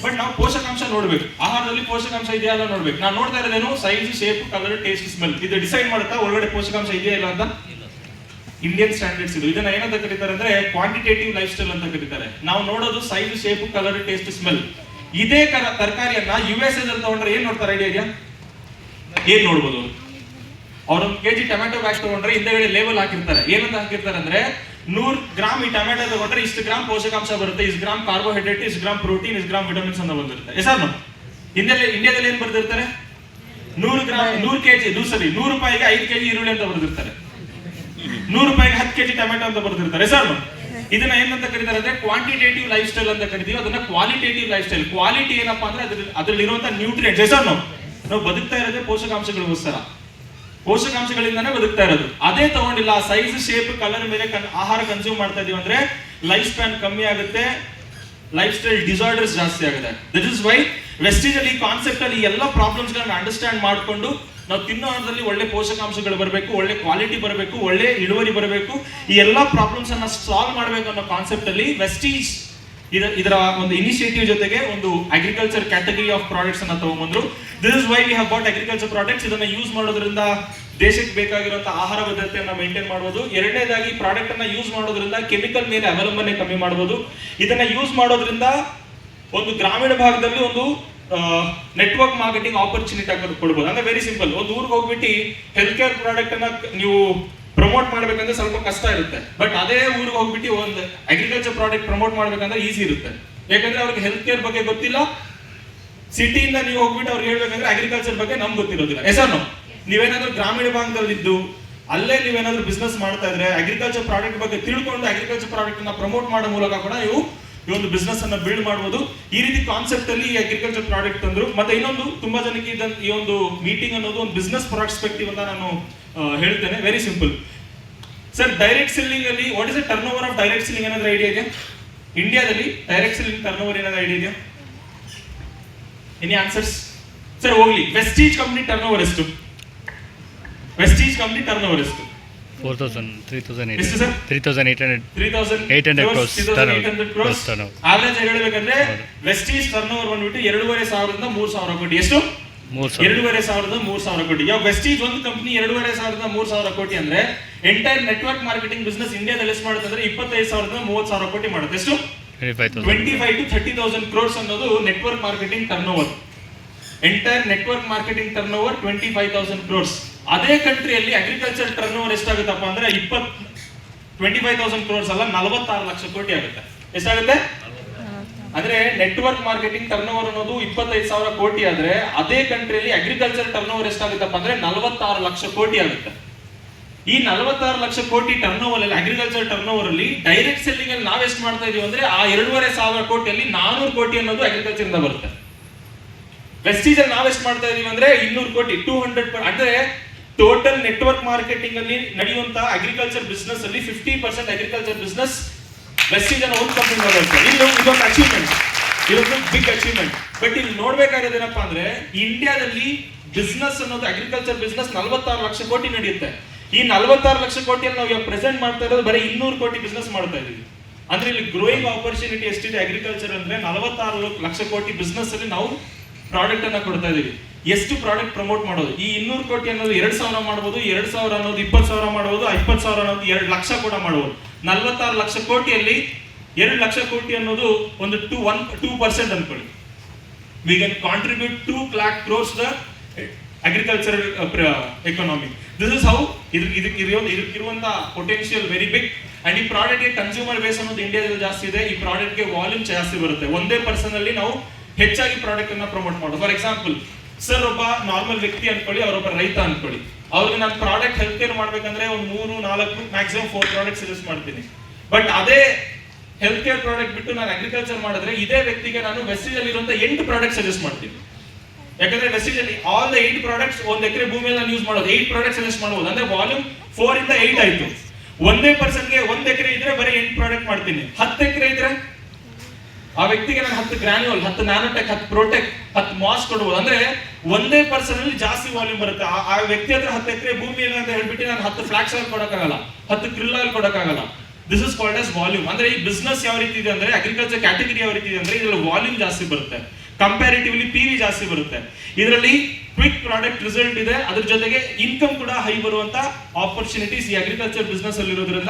ಬಟ್ ನಾವು ಪೋಷಕಾಂಶ ನೋಡ್ಬೇಕು. ಆಹಾರದಲ್ಲಿ ಪೋಷಕಾಂಶ ಇದೆಯಾ ಅಲ್ಲ ನೋಡ್ಬೇಕು. ನಾನು ನೋಡ್ತಾ ಇರೋದೇನು size shape colour taste smell ಇದು ಡಿಸೈಡ್ ಮಾಡುತ್ತಾ? ಒಳಗಡೆ ಪೋಷಕಾಂಶ ಇದೆಯಾ ಇಲ್ಲ ಅಂತ? ಇಂಡಿಯನ್ ಸ್ಟ್ಯಾಂಡರ್ಡ್ಸ್ ಇದು. ಇದನ್ನ ಏನಂತ ಕರೀತಾರೆ ಅಂದ್ರೆ ಕ್ವಾಂಟಿಟೇಟಿವ್ ಲೈಫ್ ಸ್ಟೈಲ್ ಅಂತ ಕರೀತಾರೆ. ನಾವು ನೋಡೋದು size shape colour taste smell ಇದೇ ಕರ ತರಕಾರಿಯನ್ನ ಯು ಎಸ್ ಎಲ್ ತಗೊಂಡ್ರೆ ಏನ್ ನೋಡ್ತಾರೆ? ಐಡಿಯಾ ಇದೆಯಾ? ಏನ್ ನೋಡ್ಬೋದು? ಅವ್ರೊಂದು ಕೆಜಿ ಟೊಮ್ಯಾಟೊ ಬ್ಯಾಗ್ ತಗೊಂಡ್ರೆ ಹಿಂದೆಗಡೆ ಲೇಬಲ್ ಹಾಕಿರ್ತಾರೆ. ಏನಂತ ಹಾಕಿರ್ತಾರೆ ಅಂದ್ರೆ ನೂರ್ ಗ್ರಾಮ್ ಈ ಟೊಮೆಟೊ ತಗೊಂಡ್ರೆ ಇಷ್ಟು ಗ್ರಾಮ್ ಪೋಷಕಾಂಶ ಬರುತ್ತೆ, ಇಷ್ಟು ಗ್ರಾಮ್ ಕಾರ್ಬೋಹೈಡ್ರೇಟ್ ಇಷ್ಟು ಗ್ರಾಮ್ ಪ್ರೋಟೀನ್ ಇಷ್ಟು ಗ್ರಾಮ್ ವಿಟಮಿನ್ಸ್ ಅಂತ ಬಂದಿರುತ್ತೆ. ಎಸಾನು ಹಿಂದೆಲ್ಲಿ ಇಂಡಿಯಾದಲ್ಲಿ ಏನ್ ಬರ್ದಿರ್ತಾರೆ? ನೂರು ಗ್ರಾಮ್ ನೂರು ಕೆಜಿ, ನೂರು ಸರಿ, ನೂರು ರೂಪಾಯಿಗೆ ಐದು ಕೆಜಿ ಈರುಳ್ಳಿ ಅಂತ ಬರ್ದಿರ್ತಾರೆ. ನೂರು ರೂಪಾಯಿಗೆ ಹತ್ತು ಕೆಜಿ ಟೊಮೆಟೊ ಅಂತ ಬರ್ದಿರ್ತಾರೆ. ಸರ್ ಇದನ್ನ ಏನಂತ ಕರೀತಾರೆ ಅಂದ್ರೆ ಕ್ವಾಂಟಿಟೇಟಿವ್ ಲೈಫ್ ಸ್ಟೈಲ್ ಅಂತ ಕರಿತೀವಿ. ಅದನ್ನ ಕ್ವಾಲಿಟೇಟಿವ್ ಲೈಫ್ ಸ್ಟೈಲ್ ಕ್ವಾಲಿಟಿ ಏನಪ್ಪಾ ಅಂದ್ರೆ ಅದ್ರಲ್ಲಿ ಅದ್ರಲ್ಲಿರುವಂತ ನ್ಯೂಟ್ರಿಯೆಂಟ್ಸ್ ಹೆಸರು ನಾವು ಬದುಕ್ತಾ ಇರೋದೇ ಪೋಷಕಾಂಶಗಳಿಗೋಸ್ಕರ ಪೋಷಕಾಂಶಗಳಿಂದಾನೇ ಬದುಕ್ತಾ ಇರೋದು. ಅದೇ ತಗೊಂಡಿಲ್ಲ ಸೈಜ್ ಶೇಪ್ ಕಲರ್ ಮೇಲೆ ಆಹಾರ ಕನ್ಸ್ಯೂಮ್ ಮಾಡ್ತಾ ಇದೀವಿ ಅಂದ್ರೆ ಲೈಫ್ ಸ್ಪ್ಯಾನ್ ಕಮ್ಮಿ ಆಗುತ್ತೆ ಲೈಫ್ ಸ್ಟೈಲ್ ಡಿಸಾರ್ಡರ್ಸ್ ಜಾಸ್ತಿ ಆಗುತ್ತೆ. ದಟ್ ಇಸ್ ವೈ ವೆಸ್ಟೇಜ್ ಅಲ್ಲಿ ಕಾನ್ಸೆಪ್ಟ್ ಅಲ್ಲಿ ಎಲ್ಲ ಪ್ರಾಬ್ಲಮ್ಸ್ ಗಳನ್ನ ಅಂಡರ್ಸ್ಟ್ಯಾಂಡ್ ಮಾಡಿಕೊಂಡು ನಾವು ತಿನ್ನೋ ಆಹಾರದಲ್ಲಿ ಒಳ್ಳೆ ಪೋಷಕಾಂಶಗಳು ಬರಬೇಕು, ಒಳ್ಳೆ ಕ್ವಾಲಿಟಿ ಬರಬೇಕು, ಒಳ್ಳೆ ಇಳುವರಿ ಬರಬೇಕು, ಈ ಎಲ್ಲ ಪ್ರಾಬ್ಲಮ್ಸ್ ಅನ್ನ ಸಾಲ್ವ್ ಮಾಡಬೇಕು ಅನ್ನೋ ಕಾನ್ಸೆಪ್ಟ್ ಅಲ್ಲಿ ವೆಸ್ಟೀಜ್ ಇದರ ಒಂದು ಇನಿಷಿಯೇಟಿವ್ ಜೊತೆಗೆ ಒಂದು ಅಗ್ರಿಕಲ್ಚರ್ ಕ್ಯಾಟಗರಿ ಆಫ್ ಪ್ರಾಡಕ್ಟ್ಸ್ ಅನ್ನ ತಗೊಂಡ್ಬಂದ್ರು this is why we have bought agriculture products ಇದನ್ನ ಯೂಸ್ ಮಾಡೋದ್ರಿಂದ ದೇಶಕ್ಕೆ ಬೇಕಾಗಿರುವಂತಹ ಆಹಾರ ಭದ್ರತೆಯನ್ನ ಮೇಂಟೈನ್ ಮಾಡಬಹುದು ಎರಡನೇದಾಗಿ ಪ್ರಾಡಕ್ಟ್ ಅನ್ನ ಯೂಸ್ ಮಾಡೋದ್ರಿಂದ ಕೆಮಿಕಲ್ ಮೇಲೆ ಅವಲಂಬನೆ ಕಮ್ಮಿ ಮಾಡಬಹುದು ಇದನ್ನ ಯೂಸ್ ಮಾಡೋದ್ರಿಂದ ಒಂದು ಗ್ರಾಮೀಣ ಭಾಗದಲ್ಲಿ ಒಂದು ನೆಟ್ವರ್ಕ್ ಮಾರ್ಕೆಟಿಂಗ್ ಆಪರ್ಚುನಿಟಿ ಕೊಡ್ಬೋದು. ಅಂದ್ರೆ ವೆರಿ ಸಿಂಪಲ್ ಒಂದು ಊರಿಗೆ ಹೋಗ್ಬಿಟ್ಟು ಹೆಲ್ತ್ ಕೇರ್ ಪ್ರಾಡಕ್ಟ್ ಅನ್ನ ನೀವು ಪ್ರಮೋಟ್ ಮಾಡ್ಬೇಕಂದ್ರೆ ಸ್ವಲ್ಪ ಕಷ್ಟ ಇರುತ್ತೆ. ಬಟ್ ಅದೇ ಊರಿಗೆ ಹೋಗ್ಬಿಟ್ಟು ಒಂದು ಅಗ್ರಿಕಲ್ಚರ್ ಪ್ರಾಡಕ್ಟ್ ಪ್ರಮೋಟ್ ಮಾಡ್ಬೇಕಂದ್ರೆ ಈಸಿ ಇರುತ್ತೆ. ಯಾಕಂದ್ರೆ ಅವ್ರಿಗೆ ಹೆಲ್ತ್ ಕೇರ್ ಬಗ್ಗೆ ಗೊತ್ತಿಲ್ಲ. ಸಿಟಿಯಿಂದ ನೀವು ಹೋಗ್ಬಿಟ್ಟು ಅವ್ರಿಗೆ ಹೇಳ್ಬೇಕಂದ್ರೆ ಅಗ್ರಿಕಲ್ಚರ್ ಬಗ್ಗೆ ನಮ್ಗೆ ಗೊತ್ತಿರೋದಿಲ್ಲ. ಹೆಸರು ನೀವೇನಾದ್ರೂ ಗ್ರಾಮೀಣ ಭಾಗದಲ್ಲಿದ್ದು, ಅಲ್ಲೇ ನೀವೇನಾದ್ರೂ ಬಿಸ್ನೆಸ್ ಮಾಡ್ತಾ ಇದ್ರೆ ಅಗ್ರಿಕಲ್ಚರ್ ಪ್ರಾಡಕ್ಟ್ ಬಗ್ಗೆ ತಿಳ್ಕೊಂಡು ಅಗ್ರಿಕಲ್ಚರ್ ಪ್ರಾಡಕ್ಟ್ನ ಪ್ರಮೋಟ್ ಮಾಡೋ ಮೂಲಕ ಕೂಡ ನೀವು ಈ ಒಂದು ಬಿಸ್ನೆಸ್ ಅನ್ನ ಬಿಲ್ಡ್ ಮಾಡಬಹುದು ಈ ರೀತಿ ಕಾನ್ಸೆಪ್ಟ್ ಅಲ್ಲಿ ಈ ಅಗ್ರಿಕಲ್ಚರ್ ಪ್ರಾಡಕ್ಟ್ ತಂದ್ರು. ಮತ್ತೆ ಇನ್ನೊಂದು, ತುಂಬಾ ಜನಕ್ಕೆ ಈ ಒಂದು ಮೀಟಿಂಗ್ ಅನ್ನೋದು ಒಂದು ಬಿಸ್ನೆಸ್ ಪ್ರಾಸ್ಪೆಕ್ಟಿವ್ ಅಂತ ನಾನು ಹೇಳ್ತೇನೆ. Very simple sir direct selling ಅಲ್ಲಿ what is the turnover of direct selling ಏನಾದ್ರೂ ಐಡಿಯಾ ಇದೆಯಾ? ಇಂಡಿಯಾದಲ್ಲಿ ಡೈರೆಕ್ಟ್ ಸೆಲ್ಲಿಂಗ್ ಟರ್ನ್ ಓವರ್ ಏನಾದ್ರೂ ಐಡಿಯಾ ಇದೆಯಾ? ಎನಿ ಆನ್ಸರ್ಸ್ ಸರ್ ಹೋಗ್ಲಿ. ವೆಸ್ಟೀಜ್ ಕಂಪ್ನಿ ಟರ್ನ್ ಓವರ್ ಎಷ್ಟು ವೆಸ್ಟೀಜ್ ಕಂಪ್ನಿ ಟರ್ನ್ ಓವರ್ ಎಷ್ಟು four thousand three thousand eight sir? Three thousand eight hundred three thousand 800 crores turnover. Crores. Crores. Average ಹೇಳಬೇಕಂದ್ರೆ. Vestige turnover ಬಂದ್ಬಿಟ್ಟು ಎರಡೂವರೆ ಸಾವಿರದಿಂದ ಮೂರು ಸಾವಿರ ಕೋಟಿ. ಎಷ್ಟು? ಎರಡೂವರೆ ಸಾವಿರದ ಮೂರ್ ಸಾವಿರ ಕೋಟಿ. ಯಾವ ವೆಸ್ಟೀಜ್ ಒಂದು ಕಂಪನಿ ಎರಡೂವರೆ ಸಾವಿರದ ಮೂರ್ ಸಾವಿರ ಕೋಟಿ ಅಂದ್ರೆ ಎಂಟೈರ್ ನೆಟ್ವರ್ಕ್ ಮಾರ್ಕೆಟಿಂಗ್ ಬಿಸ್ನೆಸ್ ಇಂಡಿಯಾದಲ್ಲಿ ಎಷ್ಟು ಮಾಡುತ್ತೆ ಅಂದ್ರೆ ಇಪ್ಪತ್ತೈದು ಸಾವಿರದ ಮೂವತ್ತು ಸಾವಿರ ಕೋಟಿ ಮಾಡುತ್ತೆ. ಎಷ್ಟು? Twenty five to thirty thousand crores ಅನ್ನೋದು network marketing turnover entire network marketing turnover twenty five thousand crores ಅದೇ ಕಂಟ್ರಿಯಲ್ಲಿ ಅಗ್ರಿಕಲ್ಚರ್ ಟರ್ನ್ ಓವರ್ ಎಷ್ಟಾಗುತ್ತಪ್ಪ ಅಂದ್ರೆ ಇಪ್ಪತ್ ಟ್ವೆಂಟಿ ಫೈವ್ ತೌಸಂಡ್ ಕ್ರೋರ್ಸ್ ಅಲ್ಲ ನಲವತ್ತಾರು ಲಕ್ಷ ಕೋಟಿ ಆಗುತ್ತೆ. ಎಷ್ಟಾಗುತ್ತೆ? ಅಂದ್ರೆ ನೆಟ್ವರ್ಕ್ ಮಾರ್ಕೆಟಿಂಗ್ ಟರ್ನ್ ಓವರ್ ಅನ್ನೋದು ಇಪ್ಪತ್ತೈದು ಸಾವಿರ ಕೋಟಿ ಆದ್ರೆ ಅದೇ ಕಂಟ್ರಿಯಲ್ಲಿ ಅಗ್ರಿಕಲ್ಚರ್ ಟರ್ನ್ ಓವರ್ ಎಷ್ಟಾಗುತ್ತಪ್ಪ ಅಂದ್ರೆ ನಲವತ್ತಾರು ಲಕ್ಷ ಕೋಟಿ ಆಗುತ್ತೆ. ಈ ನಲವತ್ತಾರು ಲಕ್ಷ ಕೋಟಿ ಟರ್ನ್ ಓವರ್ ಅಲ್ಲಿ ಅಗ್ರಿಕಲ್ಚರ್ ಟರ್ನ್ ಓವರ್ ಅಲ್ಲಿ ಡೈರೆಕ್ಟ್ ಸೆಲ್ಲಿಂಗ್ ಅಲ್ಲಿ ನಾವ್ ಎಷ್ಟು ಮಾಡ್ತಾ ಇದೀವಿ ಅಂದ್ರೆ ಆ ಎರಡೂವರೆ ಸಾವಿರ ಕೋಟಿಯಲ್ಲಿ ನಾನೂರು ಕೋಟಿ ಅನ್ನೋದು ಅಗ್ರಿಕಲ್ಚರ್ ಇಂದ ಬರುತ್ತೆ. ವೆಸ್ಟೀಜ್ ಅಲ್ಲಿ ನಾವ್ ಎಷ್ಟು ಮಾಡ್ತಾ ಇದೀವಿ ಅಂದ್ರೆ ಇನ್ನೂರು ಕೋಟಿ ಟೂ ಹಂಡ್ರೆಡ್ ಅಂದ್ರೆ ಟೋಟಲ್ ನೆಟ್ವರ್ಕ್ ಮಾರ್ಕೆಟಿಂಗ್ ಅಲ್ಲಿ ನಡೆಯುವಂತಹ ಅಗ್ರಿಕಲ್ಚರ್ ಬಿಸ್ನೆಸ್ ಅಲ್ಲಿ fifty percent agriculture business Vestige ಅನ್ನೋ ಒಂದು ಕಂಪ್ನಿ ಇಲ್ಲಿ ಇದೊಂದು ಅಚೀವ್ಮೆಂಟ್ ಇದೊಂದು ಬಿಗ್ ಅಚೀವ್ಮೆಂಟ್ ಬಟ್ ಇಲ್ಲಿ ನೋಡ್ಬೇಕಾಗಿರೋದು ಏನಪ್ಪಾ ಅಂದ್ರೆ ಇಂಡಿಯಾದಲ್ಲಿ ಬಿಸ್ನೆಸ್ ಅನ್ನೋದು ಅಗ್ರಿಕಲ್ಚರ್ ಬಿಸ್ನೆಸ್ ನಲವತ್ತಾರು ಲಕ್ಷ ಕೋಟಿ ನಡೆಯುತ್ತೆ. ಈ ನಲವತ್ತಾರು ಲಕ್ಷ ಕೋಟಿಯಲ್ಲಿ ನಾವು ಇವಾಗ ಪ್ರೆಸೆಂಟ್ ಮಾಡ್ತಾ ಇರೋದು ಬರೀ ಇನ್ನೂರು ಕೋಟಿ ಬಿಸ್ನೆಸ್ ಮಾಡ್ತಾ ಇದೀವಿ. ಅಂದ್ರೆ ಇಲ್ಲಿ ಗ್ರೋಯಿಂಗ್ ಆಪರ್ಚುನಿಟಿ ಎಷ್ಟಿದೆ ಅಗ್ರಿಕಲ್ಚರ್ ಅಂದ್ರೆ ನಲವತ್ತಾರು ಲಕ್ಷ ಕೋಟಿ ಬಿಸ್ನೆಸ್ ಅಲ್ಲಿ ನಾವು ಪ್ರಾಡಕ್ಟ್ ಅನ್ನ ಕೊಡ್ತಾ ಇದೀವಿ. ಎಷ್ಟು ಪ್ರಾಡಕ್ಟ್ ಪ್ರಮೋಟ್ ಮಾಡೋದು? ಈ ಇನ್ನೂರು ಕೋಟಿ ಅನ್ನೋದು ಎರಡ್ ಸಾವಿರ ಮಾಡ್ಬೋದು, ಎರಡ್ ಸಾವಿರ ಅನ್ನೋದು ಇಪ್ಪತ್ತು ಸಾವಿರ ಮಾಡ್ಬೋದು ಇಪ್ಪತ್ತು ಸಾವಿರ ಅನ್ನೋದು ಎರಡು ಲಕ್ಷ ಕೂಡ ಮಾಡ್ಬೋದು. ನಲ್ವತ್ತಾರು ಲಕ್ಷ ಕೋಟಿಯಲ್ಲಿ ಎರಡು ಲಕ್ಷ ಕೋಟಿ ಅನ್ನೋದು ಒಂದು ಟು ಒನ್, ಟೂ ಪರ್ಸೆಂಟ್ ಅನ್ಕೊಳ್ಳಿ. We can contribute 2 lakh crores the agricultural economy this is how ಇದು ಇದಕ್ಕೆ ಇರೋದು ಇದಕ್ಕಿರುವಂತ ಪೊಟೆನ್ಷಿಯಲ್ ವೆರಿ ಬಿಗ್ ಅಂಡ್ ಈ ಪ್ರಾಡಕ್ಟ್ಗೆ ಕನ್ಸ್ಯೂಮರ್ ಬೇಸ್ ಅನ್ನೋದು ಇಂಡಿಯಾದಲ್ಲಿ ಜಾಸ್ತಿ ಇದೆ. ಈ ಪ್ರಾಡಕ್ಟ್ಗೆ ವಾಲ್ಯೂಮ್ ಜಾಸ್ತಿ ಬರುತ್ತೆ. ಒಂದೇ ಪರ್ಸನ್ ಅಲ್ಲಿ ನಾವು ಹೆಚ್ಚಾಗಿ ಪ್ರಾಡಕ್ಟ್ ಅನ್ನ ಪ್ರಮೋಟ್ ಮಾಡೋದು. ಫಾರ್ ಎಕ್ಸಾಂಪಲ್ ಸರ್ ಒಬ್ಬ ನಾರ್ಮಲ್ ವ್ಯಕ್ತಿ ಅನ್ಕೊಳ್ಳಿ, ಅವರೊಬ್ಬ ರೈತ ಅನ್ಕೊಳ್ಳಿ. ಅವ್ರಿಗೆ ನಾನು ಪ್ರಾಡಕ್ಟ್ ಹೆಲ್ತ್ ಕೇರ್ ಮಾಡ್ಬೇಕಂದ್ರೆ ಒಂದು ಮೂರು, ನಾಲ್ಕು ಮ್ಯಾಕ್ಸಿಮಮ್ ಫೋರ್ ಪ್ರಾಡಕ್ಟ್ ಸಜೆಸ್ಟ್ ಮಾಡ್ತೀನಿ. ಬಟ್ ಅದೇ ಹೆಲ್ತ್ ಕೇರ್ ಪ್ರಾಡಕ್ಟ್ ಬಿಟ್ಟು ನಾನು ಅಗ್ರಿಕಲ್ಚರ್ ಮಾಡಿದ್ರೆ ಇದೇ ವ್ಯಕ್ತಿಗೆ ನಾನು ವೆಸ್ಟೇಜ್ ಇರುವಂತ ಎಂಟು ಪ್ರಾಡಕ್ಟ್ ಸಜೆಸ್ಟ್ ಮಾಡ್ತೀನಿ. ಯಾಕಂದ್ರೆ Vestige all the eight products ಒಂದ್ ಎಕರೆ ಭೂಮಿಯಲ್ಲಿ ನಾನು ಯೂಸ್ ಮಾಡೋದು. ಏಟ್ ಪ್ರಾಡಕ್ಟ್ ಸಜೆಸ್ಟ್ ಮಾಡಬಹುದು ಅಂದ್ರೆ ವಾಲ್ಯೂಮ್ ಫೋರ್ ಇಂದ ಏಟ್ ಆಯ್ತು. ಒಂದೇ ಪರ್ಸನ್ಗೆ ಒಂದ್ ಎಕರೆ ಇದ್ರೆ ಬರೀ ಎಂಟು ಪ್ರಾಡಕ್ಟ್ ಮಾಡ್ತೀನಿ. ಹತ್ತು ಎಕರೆ ಇದ್ರೆ ಆ ವ್ಯಕ್ತಿಗೆ ನಾನು ಹತ್ತು ಗ್ರಾನ್ಯೂಲ್, ಹತ್ತು ನ್ಯಾನೋಟೆಕ್, ಹತ್ತು ಪ್ರೋಟೆಕ್, ಹತ್ತು ಮಾಸ್ ಕೊಡ್ಬೋದು. ಅಂದ್ರೆ ಒಂದೇ ಪರ್ಸನ್ ಅಲ್ಲಿ ಜಾಸ್ತಿ ವಾಲ್ಯೂಮ್ ಬರುತ್ತೆ. ಆ- ವ್ಯಕ್ತಿ ಹತ್ರ ಹತ್ತು ಎಕರೆ ಭೂಮಿ ಇಲ್ಲ ಅಂತ ಹೇಳ್ಬಿಟ್ಟು ನಾನು ಹತ್ತು ಫ್ಲಾಕ್ಸ್ ಆಗಿ ಕೊಡಕ್ಕಾಗಲ್ಲ. ಹತ್ತು ಕ್ರಿಲ್ ಆಗಿ ಕೊಡಕ್ಕಾಗಲ್ಲ. This is called as volume ಅಂದ್ರೆ ಈ ಬಿಸ್ನೆಸ್ ಯಾವ ರೀತಿ ಇದೆ ಅಂದ್ರೆ ಅಗ್ರಿಕಲ್ಚರ್ ಕ್ಯಾಟಗರಿ ಯಾವ ರೀತಿ ಇದೆ ಅಂದ್ರೆ, ಇದರಲ್ಲಿ ವಾಲ್ಯೂಮ್ ಜಾಸ್ತಿ ಬರುತ್ತೆ. ಕಂಪ್ಯಾರಿಟಿವ್ಲಿ ಪಿ ಜಾಸ್ತಿ ಬರುತ್ತೆ. ಇದರಲ್ಲಿ ಕ್ವಿಕ್ ಪ್ರಾಡಕ್ಟ್ ರಿಸಲ್ಟ್ ಇದೆ. ಅದ್ರ ಜೊತೆಗೆ ಇನ್ಕಮ್ ಕೂಡ ಹೈ ಬರುವಂತ ಆಪರ್ಚುನಿಟೀಸ್ ಈ ಅಗ್ರಿಕಲ್ಚರ್ ಬಿಸ್ನೆಸ್ ಅಲ್ಲಿ ಇರೋದ್ರಿಂದ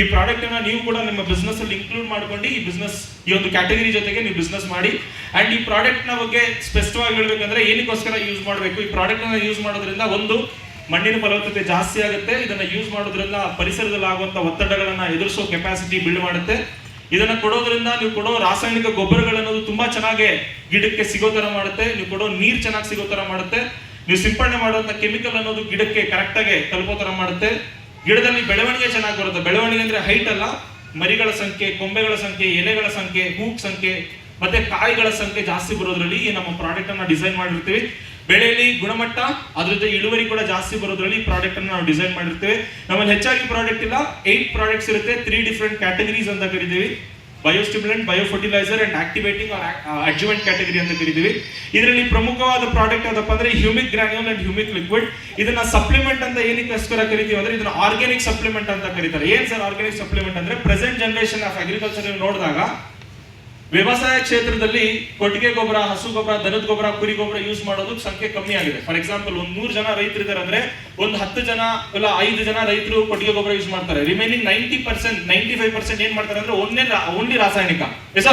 ಈ ಪ್ರಾಡಕ್ಟ್ ಅನ್ನ ನೀವು ಕೂಡ ನಿಮ್ಮ ಬಿಸ್ನೆಸ್ ಅಲ್ಲಿ ಇನ್ಕ್ಲೂಡ್ ಮಾಡ್ಕೊಂಡು ಈ ಬಿಸ್ನೆಸ್ ಈ ಒಂದು ಕ್ಯಾಟಗರಿ ಜೊತೆಗೆ ನೀವು ಬಿಸ್ನೆಸ್ ಮಾಡಿ. ಅಂಡ್ ಈ ಪ್ರಾಡಕ್ಟ್ನ ಬಗ್ಗೆ ಸ್ಪಷ್ಟವಾಗಿ ಹೇಳ್ಬೇಕಂದ್ರೆ ಏನಕ್ಕೋಸ್ಕರ ಯೂಸ್ ಮಾಡಬೇಕು? ಈ ಪ್ರಾಡಕ್ಟ್ ಅನ್ನ ಯೂಸ್ ಮಾಡೋದ್ರಿಂದ ಒಂದು, ಮಣ್ಣಿನ ಫಲವತ್ತತೆ ಜಾಸ್ತಿ ಆಗುತ್ತೆ. ಇದನ್ನ ಯೂಸ್ ಮಾಡೋದ್ರಿಂದ ಪರಿಸರದಲ್ಲಿ ಆಗುವಂತ ಒತ್ತಡಗಳನ್ನ ಎದುರಿಸೋ ಕೆಪಾಸಿಟಿ ಬಿಲ್ಡ್ ಮಾಡುತ್ತೆ. ಇದನ್ನ ಕೊಡೋದ್ರಿಂದ ನೀವು ಕೊಡೋ ರಾಸಾಯನಿಕ ಗೊಬ್ಬರಗಳನ್ನೋದು ತುಂಬಾ ಚೆನ್ನಾಗಿ ಗಿಡಕ್ಕೆ ಸಿಗೋ ತರ ಮಾಡುತ್ತೆ. ನೀವು ಕೊಡೋ ನೀರು ಚೆನ್ನಾಗಿ ಸಿಗೋ ತರ ಮಾಡುತ್ತೆ. ನೀವು ಸಿಂಪಡಣೆ ಮಾಡುವಂತ ಕೆಮಿಕಲ್ ಅನ್ನೋದು ಗಿಡಕ್ಕೆ ಕರೆಕ್ಟಾಗಿ ತಲುಪೋ ತರ ಮಾಡುತ್ತೆ. ಗಿಡದಲ್ಲಿ ಬೆಳವಣಿಗೆ ಚೆನ್ನಾಗಿ ಬರುತ್ತೆ. ಬೆಳವಣಿಗೆ ಅಂದ್ರೆ ಹೈಟ್ ಅಲ್ಲ. ಮರಿಗಳ ಸಂಖ್ಯೆ, ಕೊಂಬೆಗಳ ಸಂಖ್ಯೆ, ಎಲೆಗಳ ಸಂಖ್ಯೆ, ಹೂಕ್ ಸಂಖ್ಯೆ, ಮತ್ತೆ ಕಾಯಿಗಳ ಸಂಖ್ಯೆ ಜಾಸ್ತಿ ಬರೋದ್ರಲ್ಲಿ ನಮ್ಮ ಪ್ರಾಡಕ್ಟ್ ಅನ್ನ ಡಿಸೈನ್ ಮಾಡಿರ್ತೀವಿ. ಬೆಳೆಯಲ್ಲಿ ಗುಣಮಟ್ಟ, ಅದ್ರ ಜೊತೆ ಇಳುವರಿ ಕೂಡ ಜಾಸ್ತಿ ಬರೋದ್ರಲ್ಲಿ ಪ್ರಾಡಕ್ಟ್ ಅನ್ನ ನಾವು ಡಿಸೈನ್ ಮಾಡಿರ್ತೇವೆ. ನಮ್ಮಲ್ಲಿ ಹೆಚ್ಚಾಗಿ ಪ್ರಾಡಕ್ಟ್ ಇಲ್ಲ ಏಟ್ ಪ್ರಾಡಕ್ಟ್ಸ್ ಇರುತ್ತೆ ತ್ರೀ ಡಿಫ್ರೆಂಟ್ ಕ್ಯಾಟಗರೀಸ್ ಅಂತ ಕರಿತೀವಿ. Biostimulant biofertilizer and activating adjuvant category ಅಂತ ಕರಿತೀವಿ. ಇದರಲ್ಲಿ ಪ್ರಮುಖವಾದ ಪ್ರಾಡಕ್ಟ್ ಯಾವುದಪ್ಪ ಅಂದ್ರೆ humic granule and humic liquid ಇದನ್ನ ಸಪ್ಲಿಮೆಂಟ್ ಅಂತ ಏನಕ್ಕೋಸ್ಕರ ಕರಿತೀವಿ ಅಂದ್ರೆ ಇದನ್ನ ಆರ್ಗ್ಯಾನಿಕ್ ಸಪ್ಲಿಮೆಂಟ್ ಅಂತ ಕರೀತಾರೆ. ಏನ್ ಸರ್ ಆರ್ಗ್ಯಾನಿಕ್ ಸಪ್ಲಿಮೆಂಟ್ ಅಂದ್ರೆ ಪ್ರೆಸೆಂಟ್ ಜನರೇಷನ್ ಆಫ್ ಅಗ್ರಿಕಲ್ಚರ್ ನೋಡಿದಾಗ ವ್ಯವಸಾಯ ಕ್ಷೇತ್ರದಲ್ಲಿ ಕೊಟ್ಟಿಗೆ ಗೊಬ್ಬರ, ಹಸು ಗೊಬ್ಬರ, ದನದ ಗೊಬ್ಬರ, ಕುರಿ ಗೊಬ್ಬರ ಯೂಸ್ ಮಾಡೋದು ಸಂಖ್ಯೆ ಕಮ್ಮಿ ಆಗಿದೆ. ಫಾರ್ ಎಕ್ಸಾಂಪಲ್ ಒಂದ್ ನೂರು ಜನ ರೈತರು ಇದಾರೆ ಅಂದ್ರೆ ಒಂದು ಹತ್ತು ಜನ ಇಲ್ಲ ಐದು ಜನ ರೈತರು ಕೊಟ್ಟಿಗೆ ಗೊಬ್ಬರ ಯೂಸ್ ಮಾಡ್ತಾರೆ. Remaining ninety percent ninety five percent ಏನ್ ಮಾಡ್ತಾರೆ ಅಂದ್ರೆ ಒಂದೇ ಓನ್ಲಿ ರಾಸಾಯನಿಕ. Yes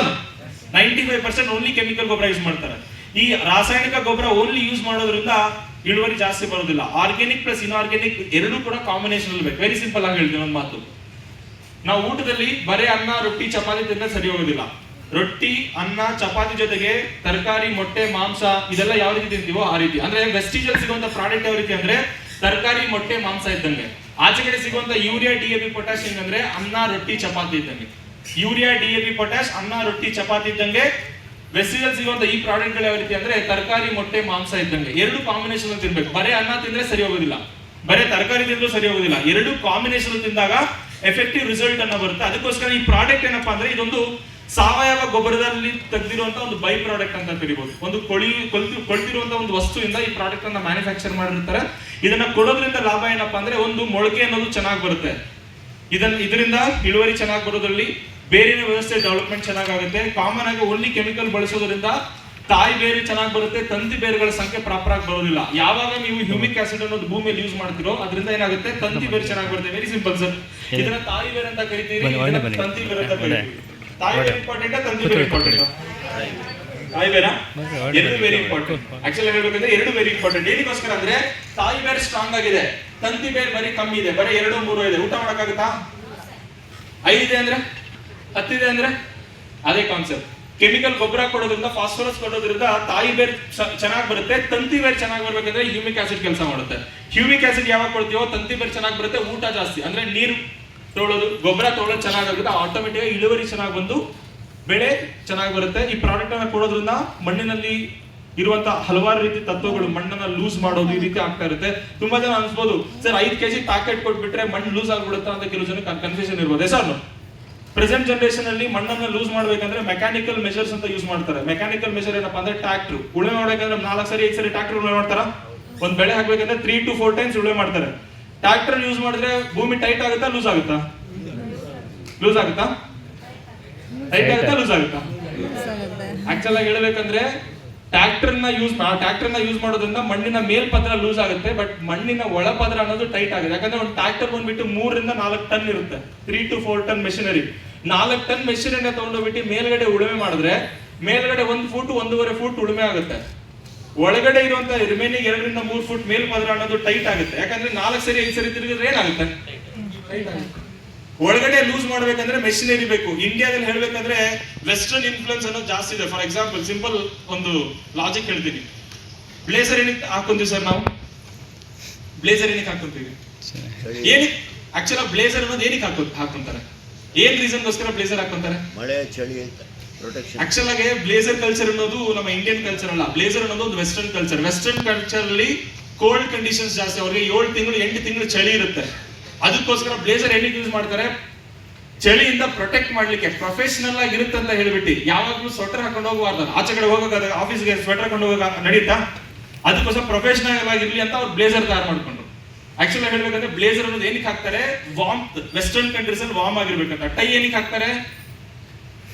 ninety five percent only chemical ಗೊಬ್ಬರ ಯೂಸ್ ಮಾಡ್ತಾರೆ. ಈ ರಾಸಾಯನಿಕ ಗೊಬ್ಬರ ಓನ್ಲಿ ಯೂಸ್ ಮಾಡೋದ್ರಿಂದ ಇಳುವರಿ ಜಾಸ್ತಿ ಬರೋದಿಲ್ಲ. ಆರ್ಗ್ಯಾನಿಕ್ ಪ್ಲಸ್ ಇನ್ಆರ್ಗ್ಯಾನಿಕ್ ಎರಡೂ ಕೂಡ ಕಾಂಬಿನೇಷನ್ ಬೇಕು. ವೆರಿ ಸಿಂಪಲ್ ಆಗಿ ಹೇಳ್ತೀನಿ ಒಂದು ಮಾತು. ನಾವು ಊಟದಲ್ಲಿ ಬರೇ ಅನ್ನ, ರೊಟ್ಟಿ, ಚಪಾತಿ ತಿಂದ್ರೆ ಸರಿ ಹೋಗೋದಿಲ್ಲ. ರೊಟ್ಟಿ, ಅನ್ನ, ಚಪಾತಿ ಜೊತೆಗೆ ತರಕಾರಿ, ಮೊಟ್ಟೆ, ಮಾಂಸ, ಇದೆಲ್ಲ ಯಾವ ರೀತಿ ತಿಂತೀವೋ ಆ ರೀತಿ. ಅಂದ್ರೆ ವೆಸ್ಟಿಜಲ್ ಅಲ್ಲಿ ಸಿಗುವಂತ ಪ್ರಾಡಕ್ಟ್ ಯಾವ ರೀತಿ ಅಂದ್ರೆ ತರಕಾರಿ, ಮೊಟ್ಟೆ, ಮಾಂಸ ಇದ್ದಂಗೆ. ಆಚೆ ಕಡೆ ಸಿಗುವಂತ ಯೂರಿಯಾ ಡಿ ಎ ಪೊಟ್ಯಾಶ್ ಅಂದ್ರೆ ಅನ್ನ, ರೊಟ್ಟಿ, ಚಪಾತಿ ಇದ್ದಂಗೆ. ಯೂರಿಯಾ ಡಿ ಎ ಪೊಟ್ಯಾಶ್ ಅನ್ನ, ರೊಟ್ಟಿ, ಚಪಾತಿ ಇದ್ದಂಗೆ. ವೆಸ್ಟಿಜಲ್ ಅಲ್ಲಿ ಸಿಗುವಂತ ಈ ಪ್ರಾಡಕ್ಟ್ಗಳು ಯಾವ ರೀತಿ ಅಂದ್ರೆ ತರಕಾರಿ, ಮೊಟ್ಟೆ, ಮಾಂಸ ಇದ್ದಂಗೆ. ಎರಡು ಕಾಂಬಿನೇಷನ್ ತಿನ್ಬೇಕು. ಬರೇ ಅನ್ನ ತಿಂದ್ರೆ ಸರಿ ಹೋಗೋದಿಲ್ಲ. ಬರೇ ತರಕಾರಿ ತಿಂದ್ರೂ ಸರಿ ಹೋಗೋದಿಲ್ಲ. ಎರಡು ಕಾಂಬಿನೇಷನ್ ತಿಂದಾಗ ಎಫೆಕ್ಟಿವ್ ರಿಸಲ್ಟ್ ಅನ್ನ ಬರುತ್ತೆ. ಅದಕ್ಕೋಸ್ಕರ ಈ ಪ್ರಾಡಕ್ಟ್ ಏನಪ್ಪಾ ಅಂದ್ರೆ ಇದೊಂದು ಸಾವಯವ ಗೊಬ್ಬರದಲ್ಲಿ ತೆಗೆದಿರುವಂತ ಒಂದು ಬೈ ಪ್ರಾಡಕ್ಟ್ ಅಂತ ಕರಿಬಹುದು ಒಂದು ಕೊಳಿ ಕೊಲ್ತಿ ಕೊಳ್ತಿರುವಂತ ಒಂದು ವಸ್ತುವಿಂದ ಈ ಪ್ರಾಡಕ್ಟ್ ಅನ್ನ ಮ್ಯಾನುಫ್ಯಾಕ್ಚರ್ ಮಾಡಿರ್ತಾರೆ. ಇದನ್ನ ಕೊಡೋದ್ರಿಂದ ಲಾಭ ಏನಪ್ಪಾ ಅಂದ್ರೆ ಒಂದು ಮೊಳಕೆ ಅನ್ನೋದು ಚೆನ್ನಾಗಿ ಬರುತ್ತೆ. ಇದನ್ನ ಇದರಿಂದ ಇಳುವರಿ ಚೆನ್ನಾಗಿ ಬರೋದ್ರಲ್ಲಿ ಬೇರಿನ ವ್ಯವಸ್ಥೆ ಡೆವಲಪ್ಮೆಂಟ್ ಚೆನ್ನಾಗಾಗುತ್ತೆ ಕಾಮನ್ ಆಗಿ ಓನ್ಲಿ ಕೆಮಿಕಲ್ ಬಳಸೋದ್ರಿಂದ ತಾಯಿ ಬೇರೆ ಚೆನ್ನಾಗಿ ಬರುತ್ತೆ ತಂತಿ ಬೇರುಗಳ ಸಂಖ್ಯೆ ಪ್ರಾಪರ್ ಆಗಿ ಬರೋದಿಲ್ಲ. ಯಾವಾಗ ನೀವು ಹ್ಯೂಮಿಕ್ ಆಸಿಡ್ ಅನ್ನೋದು ಭೂಮಿಯಲ್ಲಿ ಯೂಸ್ ಮಾಡ್ತಿರೋ ಅದರಿಂದ ಏನಾಗುತ್ತೆ? ತಂತಿ ಬೇರೆ ಚೆನ್ನಾಗಿ ಬರುತ್ತೆ. ವೆರಿ ಸಿಂಪಲ್ ಸರ್ ಇದನ್ನ ತಾಯಿ ಬೇರೆ ಅಂತ ಕರಿತೀವಿ. ತಂತಿ ಬೇರೆ ಅಂತ. ಕರಿತೀವಿ ತಾಯಿ ಬೇರೆ ಇಂಪಾರ್ಟೆಂಟ್ ಇಂಪಾರ್ಟೆಂಟ್ ತಾಯಿ ಬೇರ? ಎರಡು ವೆರಿ ಇಂಪಾರ್ಟೆಂಟ್ ಆಕ್ಚುಲಿ ಹೇಳ್ಬೇಕಂದ್ರೆ ಎರಡು ವೆರಿ ಇಂಪಾರ್ಟೆಂಟ್ ಏನಕ್ಕೋಸ್ಕರ ಅಂದ್ರೆ ತಾಯಿ ಬೇರೆ ಸ್ಟ್ರಾಂಗ್ ಆಗಿದೆ. ತಂತಿ ಬೇರೆ ಬರೀ ಕಮ್ಮಿ ಇದೆ. ಬರೀ ಎರಡು ಮೂರು ಇದೆ. ಊಟ ಮಾಡಕ್ಕಾಗತ್ತಾ? ಐದಿದೆ ಅಂದ್ರೆ? ಹತ್ತಿದೆ ಅಂದ್ರೆ? ಅದೇ ಕಾನ್ಸೆಪ್ಟ್ ಕೆಮಿಕಲ್ ಗೊಬ್ಬರ ಕೊಡೋದ್ರಿಂದ ಫಾಸ್ಫರಸ್ ಕೊಡೋದ್ರಿಂದ ತಾಯಿ ಬೇರ್ ಚೆನ್ನಾಗಿ ಬರುತ್ತೆ. ತಂತಿ ಬೇರ್ ಚೆನ್ನಾಗಿ ಬರ್ಬೇಕಂದ್ರೆ ಹ್ಯೂಮಿಕ್ ಆಸಿಡ್ ಕೆಲಸ ಮಾಡುತ್ತೆ. ಹ್ಯೂಮಿಕ್ ಆಸಿಡ್ ಯಾವಾಗ ಕೊಡ್ತೀವೋ ತಂತಿ ಬೇರ್ ಚೆನ್ನಾಗಿ ಬರುತ್ತೆ ಊಟ ಜಾಸ್ತಿ. ಅಂದ್ರೆ ನೀರು ತೊಗೊಳೋದು ಗೊಬ್ಬರ ತೊಗೊಳ್ಳೋದು ಚೆನ್ನಾಗಾಗುತ್ತೆ ಆಟೋಮೆಟಿಕ್ ಇಳುವರಿ ಚೆನ್ನಾಗಿ ಬಂದು ಬೆಳೆ ಚೆನ್ನಾಗಿ ಬರುತ್ತೆ. ಈ ಪ್ರಾಡಕ್ಟ್ ಅನ್ನ ಕೊಡೋದ್ರಿಂದ ಮಣ್ಣಿನಲ್ಲಿ ಇರುವಂತ ಹಲವಾರು ರೀತಿ ತತ್ವಗಳು ಮಣ್ಣನ್ನ ಲೂಸ್ ಮಾಡೋದು ಈ ರೀತಿ ಆಗ್ತಾ ಇರುತ್ತೆ. ತುಂಬಾ ಜನ ಅನ್ಸ್ಬೋದು, ಸರ್, ಐದು ಕೆಜಿ ಪ್ಯಾಕೆಟ್ ಕೊಟ್ಬಿಟ್ರೆ ಮಣ್ಣು ಲೂಸ್ ಆಗ್ಬಿಡುತ್ತಾ? ಅಂತ ಕೆಲವು ಜನ ಕನ್ಫ್ಯೂಷನ್ ಇರ್ಬೋದು. ಸರ್ ಪ್ರೆಸೆಂಟ್ ಜನರೇಷನ್ ಅಲ್ಲಿ ಮಣ್ಣನ್ನ ಲೂಸ್ ಮಾಡ್ಬೇಕಂದ್ರೆ ಮೆಕ್ಯಾನಿಕಲ್ ಮೆಷರ್ಸ್ ಅಂತ ಯೂಸ್ ಮಾಡ್ತಾರೆ. ಮೆಕ್ಯಾನಿಕಲ್ ಮೆಷರ್ ಏನಪ್ಪಾ ಅಂದ್ರೆ ಟ್ರಾಕ್ಟರ್ ಉಳುಮೆ ಮಾಡ್ಬೇಕಂದ್ರೆ ನಾಲ್ಕು ಸರಿ, ಐದು ಸರಿ ಟ್ರಾಕ್ಟರ್ ಉಳುಮೆ ಮಾಡ್ತಾರ? ಒಂದ್ ಬೆಳೆ ಹಾಕ್ಬೇಕಂದ್ರೆ ತ್ರೀ ಟು ಫೋರ್ ಟೈಮ್ಸ್ ಉಳುಮೆ ಮಾಡ್ತಾರೆ. ಟ್ರಾಕ್ಟರ್ ಯೂಸ್ ಮಾಡಿದ್ರೆ ಭೂಮಿ ಟೈಟ್ ಆಗುತ್ತಾ ಲೂಸ್ ಆಗುತ್ತಾ? ಲೂಸ್ ಆಗುತ್ತಾ? ಟೈಟ್ ಆಗುತ್ತಾ ಲೂಸ್ ಆಗುತ್ತಾ? ಆಕ್ಚುಲ್ ಆಗಿ ಹೇಳ್ಬೇಕಂದ್ರೆ ಟ್ರಾಕ್ಟರ್ನ ಯೂಸ್ ಟ್ರಾಕ್ಟರ್ನ ಯೂಸ್ ಮಾಡೋದ್ರಿಂದ ಮಣ್ಣಿನ ಮೇಲ್ಪದರ ಲೂಸ್ ಆಗುತ್ತೆ ಬಟ್ ಮಣ್ಣಿನ ಒಳಪದರ ಅನ್ನೋದು ಟೈಟ್ ಆಗುತ್ತೆ. ಯಾಕಂದ್ರೆ ಒಂದು ಟ್ರ್ಯಾಕ್ಟರ್ ಬಂದ್ಬಿಟ್ಟು ಮೂರರಿಂದ ನಾಲ್ಕು ಟನ್ ಇರುತ್ತೆ. Three to four ton machinery ನಾಲ್ಕು ಟನ್ ಮೆಷಿನರಿ ತಗೊಂಡೋಗ್ಬಿಟ್ಟು ಮೇಲ್ಗಡೆ ಉಳುಮೆ ಮಾಡಿದ್ರೆ ಮೇಲ್ಗಡೆ ಒಂದು ಫೂಟ್ ಒಂದೂವರೆ ಫೂಟ್ ಉಳುಮೆ ಆಗುತ್ತೆ. ಒಳಗಡೆ ಇರುವಂತ ರಿಮೈನಿಂಗ್ ಎರಡರಿಂದ ಮೂರು ಫುಟ್ ಮೇಲ್ಪದ್ರ ಅನ್ನೋದು ಟೈಟ್ ಆಗುತ್ತೆ. ಯಾಕಂದ್ರೆ ನಾಲ್ಕು ಸರಿ ಐದು ಸರಿ ತಿರುಗಿದ್ರೆ ಏನಾಗುತ್ತೆ. ಒಳಗಡೆ ಲೂಸ್ ಮಾಡ್ಬೇಕಂದ್ರೆ ಮೆಷಿನರಿ ಬೇಕು. ಇಂಡಿಯಾದಲ್ಲಿ ಹೇಳ್ಬೇಕಂದ್ರೆ ವೆಸ್ಟರ್ನ್ ಇನ್ಫ್ಲುಯೆನ್ಸ್ ಅನ್ನೋದು ಜಾಸ್ತಿ ಇದೆ. ಫಾರ್ ಎಕ್ಸಾಂಪಲ್ ಸಿಂಪಲ್ ಒಂದು ಲಾಜಿಕ್ ಹೇಳ್ತೀನಿ. ಬ್ಲೇಸರ್ ಏನಕ್ಕೆ ಹಾಕೊಂತೀವಿ ಸರ್ ನಾವು? ಬ್ಲೇಸರ್ ಏನಕ್ಕೆ ಹಾಕೊಂತೀವಿ? ಏನಕ್ಕೆ ಆಕ್ಚುಲಾ ಬ್ಲೇಸರ್ ಅನ್ನೋದು ಏನಕ್ಕೆ ಹಾಕೋ ಹಾಕೊಂತಾರೆ? ಏನ್ ರೀಸನ್ಗೋಸ್ಕರ ಬ್ಲೇಸರ್ ಹಾಕೊಂತಾರೆ? ಮಳೆ ಚಳಿ ಅಂತ. ಆಕ್ಚುಲ್ ಆಗಿ ಬ್ಲೇಸರ್ ಕಲ್ಚರ್ ಅನ್ನೋದು ನಮ್ಮ ಇಂಡಿಯನ್ ಕಲ್ಚರ್ ಅಲ್ಲ. ಬ್ಲೇಸರ್ ಅನ್ನೋದು ಒಂದು ವೆಸ್ಟರ್ನ್ ಕಲ್ಚರ್ ವೆಸ್ಟರ್ನ್ ಕಲ್ಚರ್ ಅಲ್ಲಿ ಕೋಲ್ಡ್ ಕಂಡೀಷನ್ಸ್ ಜಾಸ್ತಿ. ಅವ್ರಿಗೆ ಏಳು ತಿಂಗಳು, ಎಂಟು ತಿಂಗಳು ಚಳಿ ಇರುತ್ತೆ. ಅದಕ್ಕೋಸ್ಕರ ಬ್ಲೇಸರ್ ಎಣ್ಣೆ ಯೂಸ್ ಮಾಡ್ತಾರೆ? ಚಳಿಯಿಂದ ಪ್ರೊಟೆಕ್ಟ್ ಮಾಡ್ಲಿಕ್ಕೆ. ಪ್ರೊಫೆಷನಲ್ ಆಗಿ ಇರುತ್ತೆ ಅಂತ ಹೇಳ್ಬಿಟ್ಟು. ಯಾವಾಗ್ಲೂ ಸ್ವೆಟರ್ ಹಾಕೊಂಡು ಹೋಗಬಾರ್ದು. ಆಚೆ ಕಡೆ ಹೋಗೋಕೆ ಆಫೀಸ್ಗೆ ಸ್ವೆಟರ್ ಹಾಕೊಂಡು ಹೋಗೋಕೆ ನಡೀತಾ? ಅದಕ್ಕೋಸ್ಕರ ಪ್ರೊಫೆಷನಲ್ ಆಗಿರ್ಲಿ ಅಂತ ಅವ್ರು ಬ್ಲೇಸರ್ ತಯಾರು ಮಾಡ್ಕೊಂಡ್ರು. ಆಕ್ಚುಲಿ ಹೇಳ್ಬೇಕಂದ್ರೆ ಬ್ಲೇಸರ್ ಅನ್ನೋದು ಏನಕ್ಕೆ ಹಾಕ್ತಾರೆ? ವಾರ್ಮ್ ವೆಸ್ಟರ್ನ್ ಕಂಟ್ರೀಸ್ ಅಲ್ಲಿ ವಾರ್ಮ್ ಆಗಿರ್ಬೇಕಂತ. ಟೈ ಏನಕ್ಕೆ ಹಾಕ್ತಾರೆ?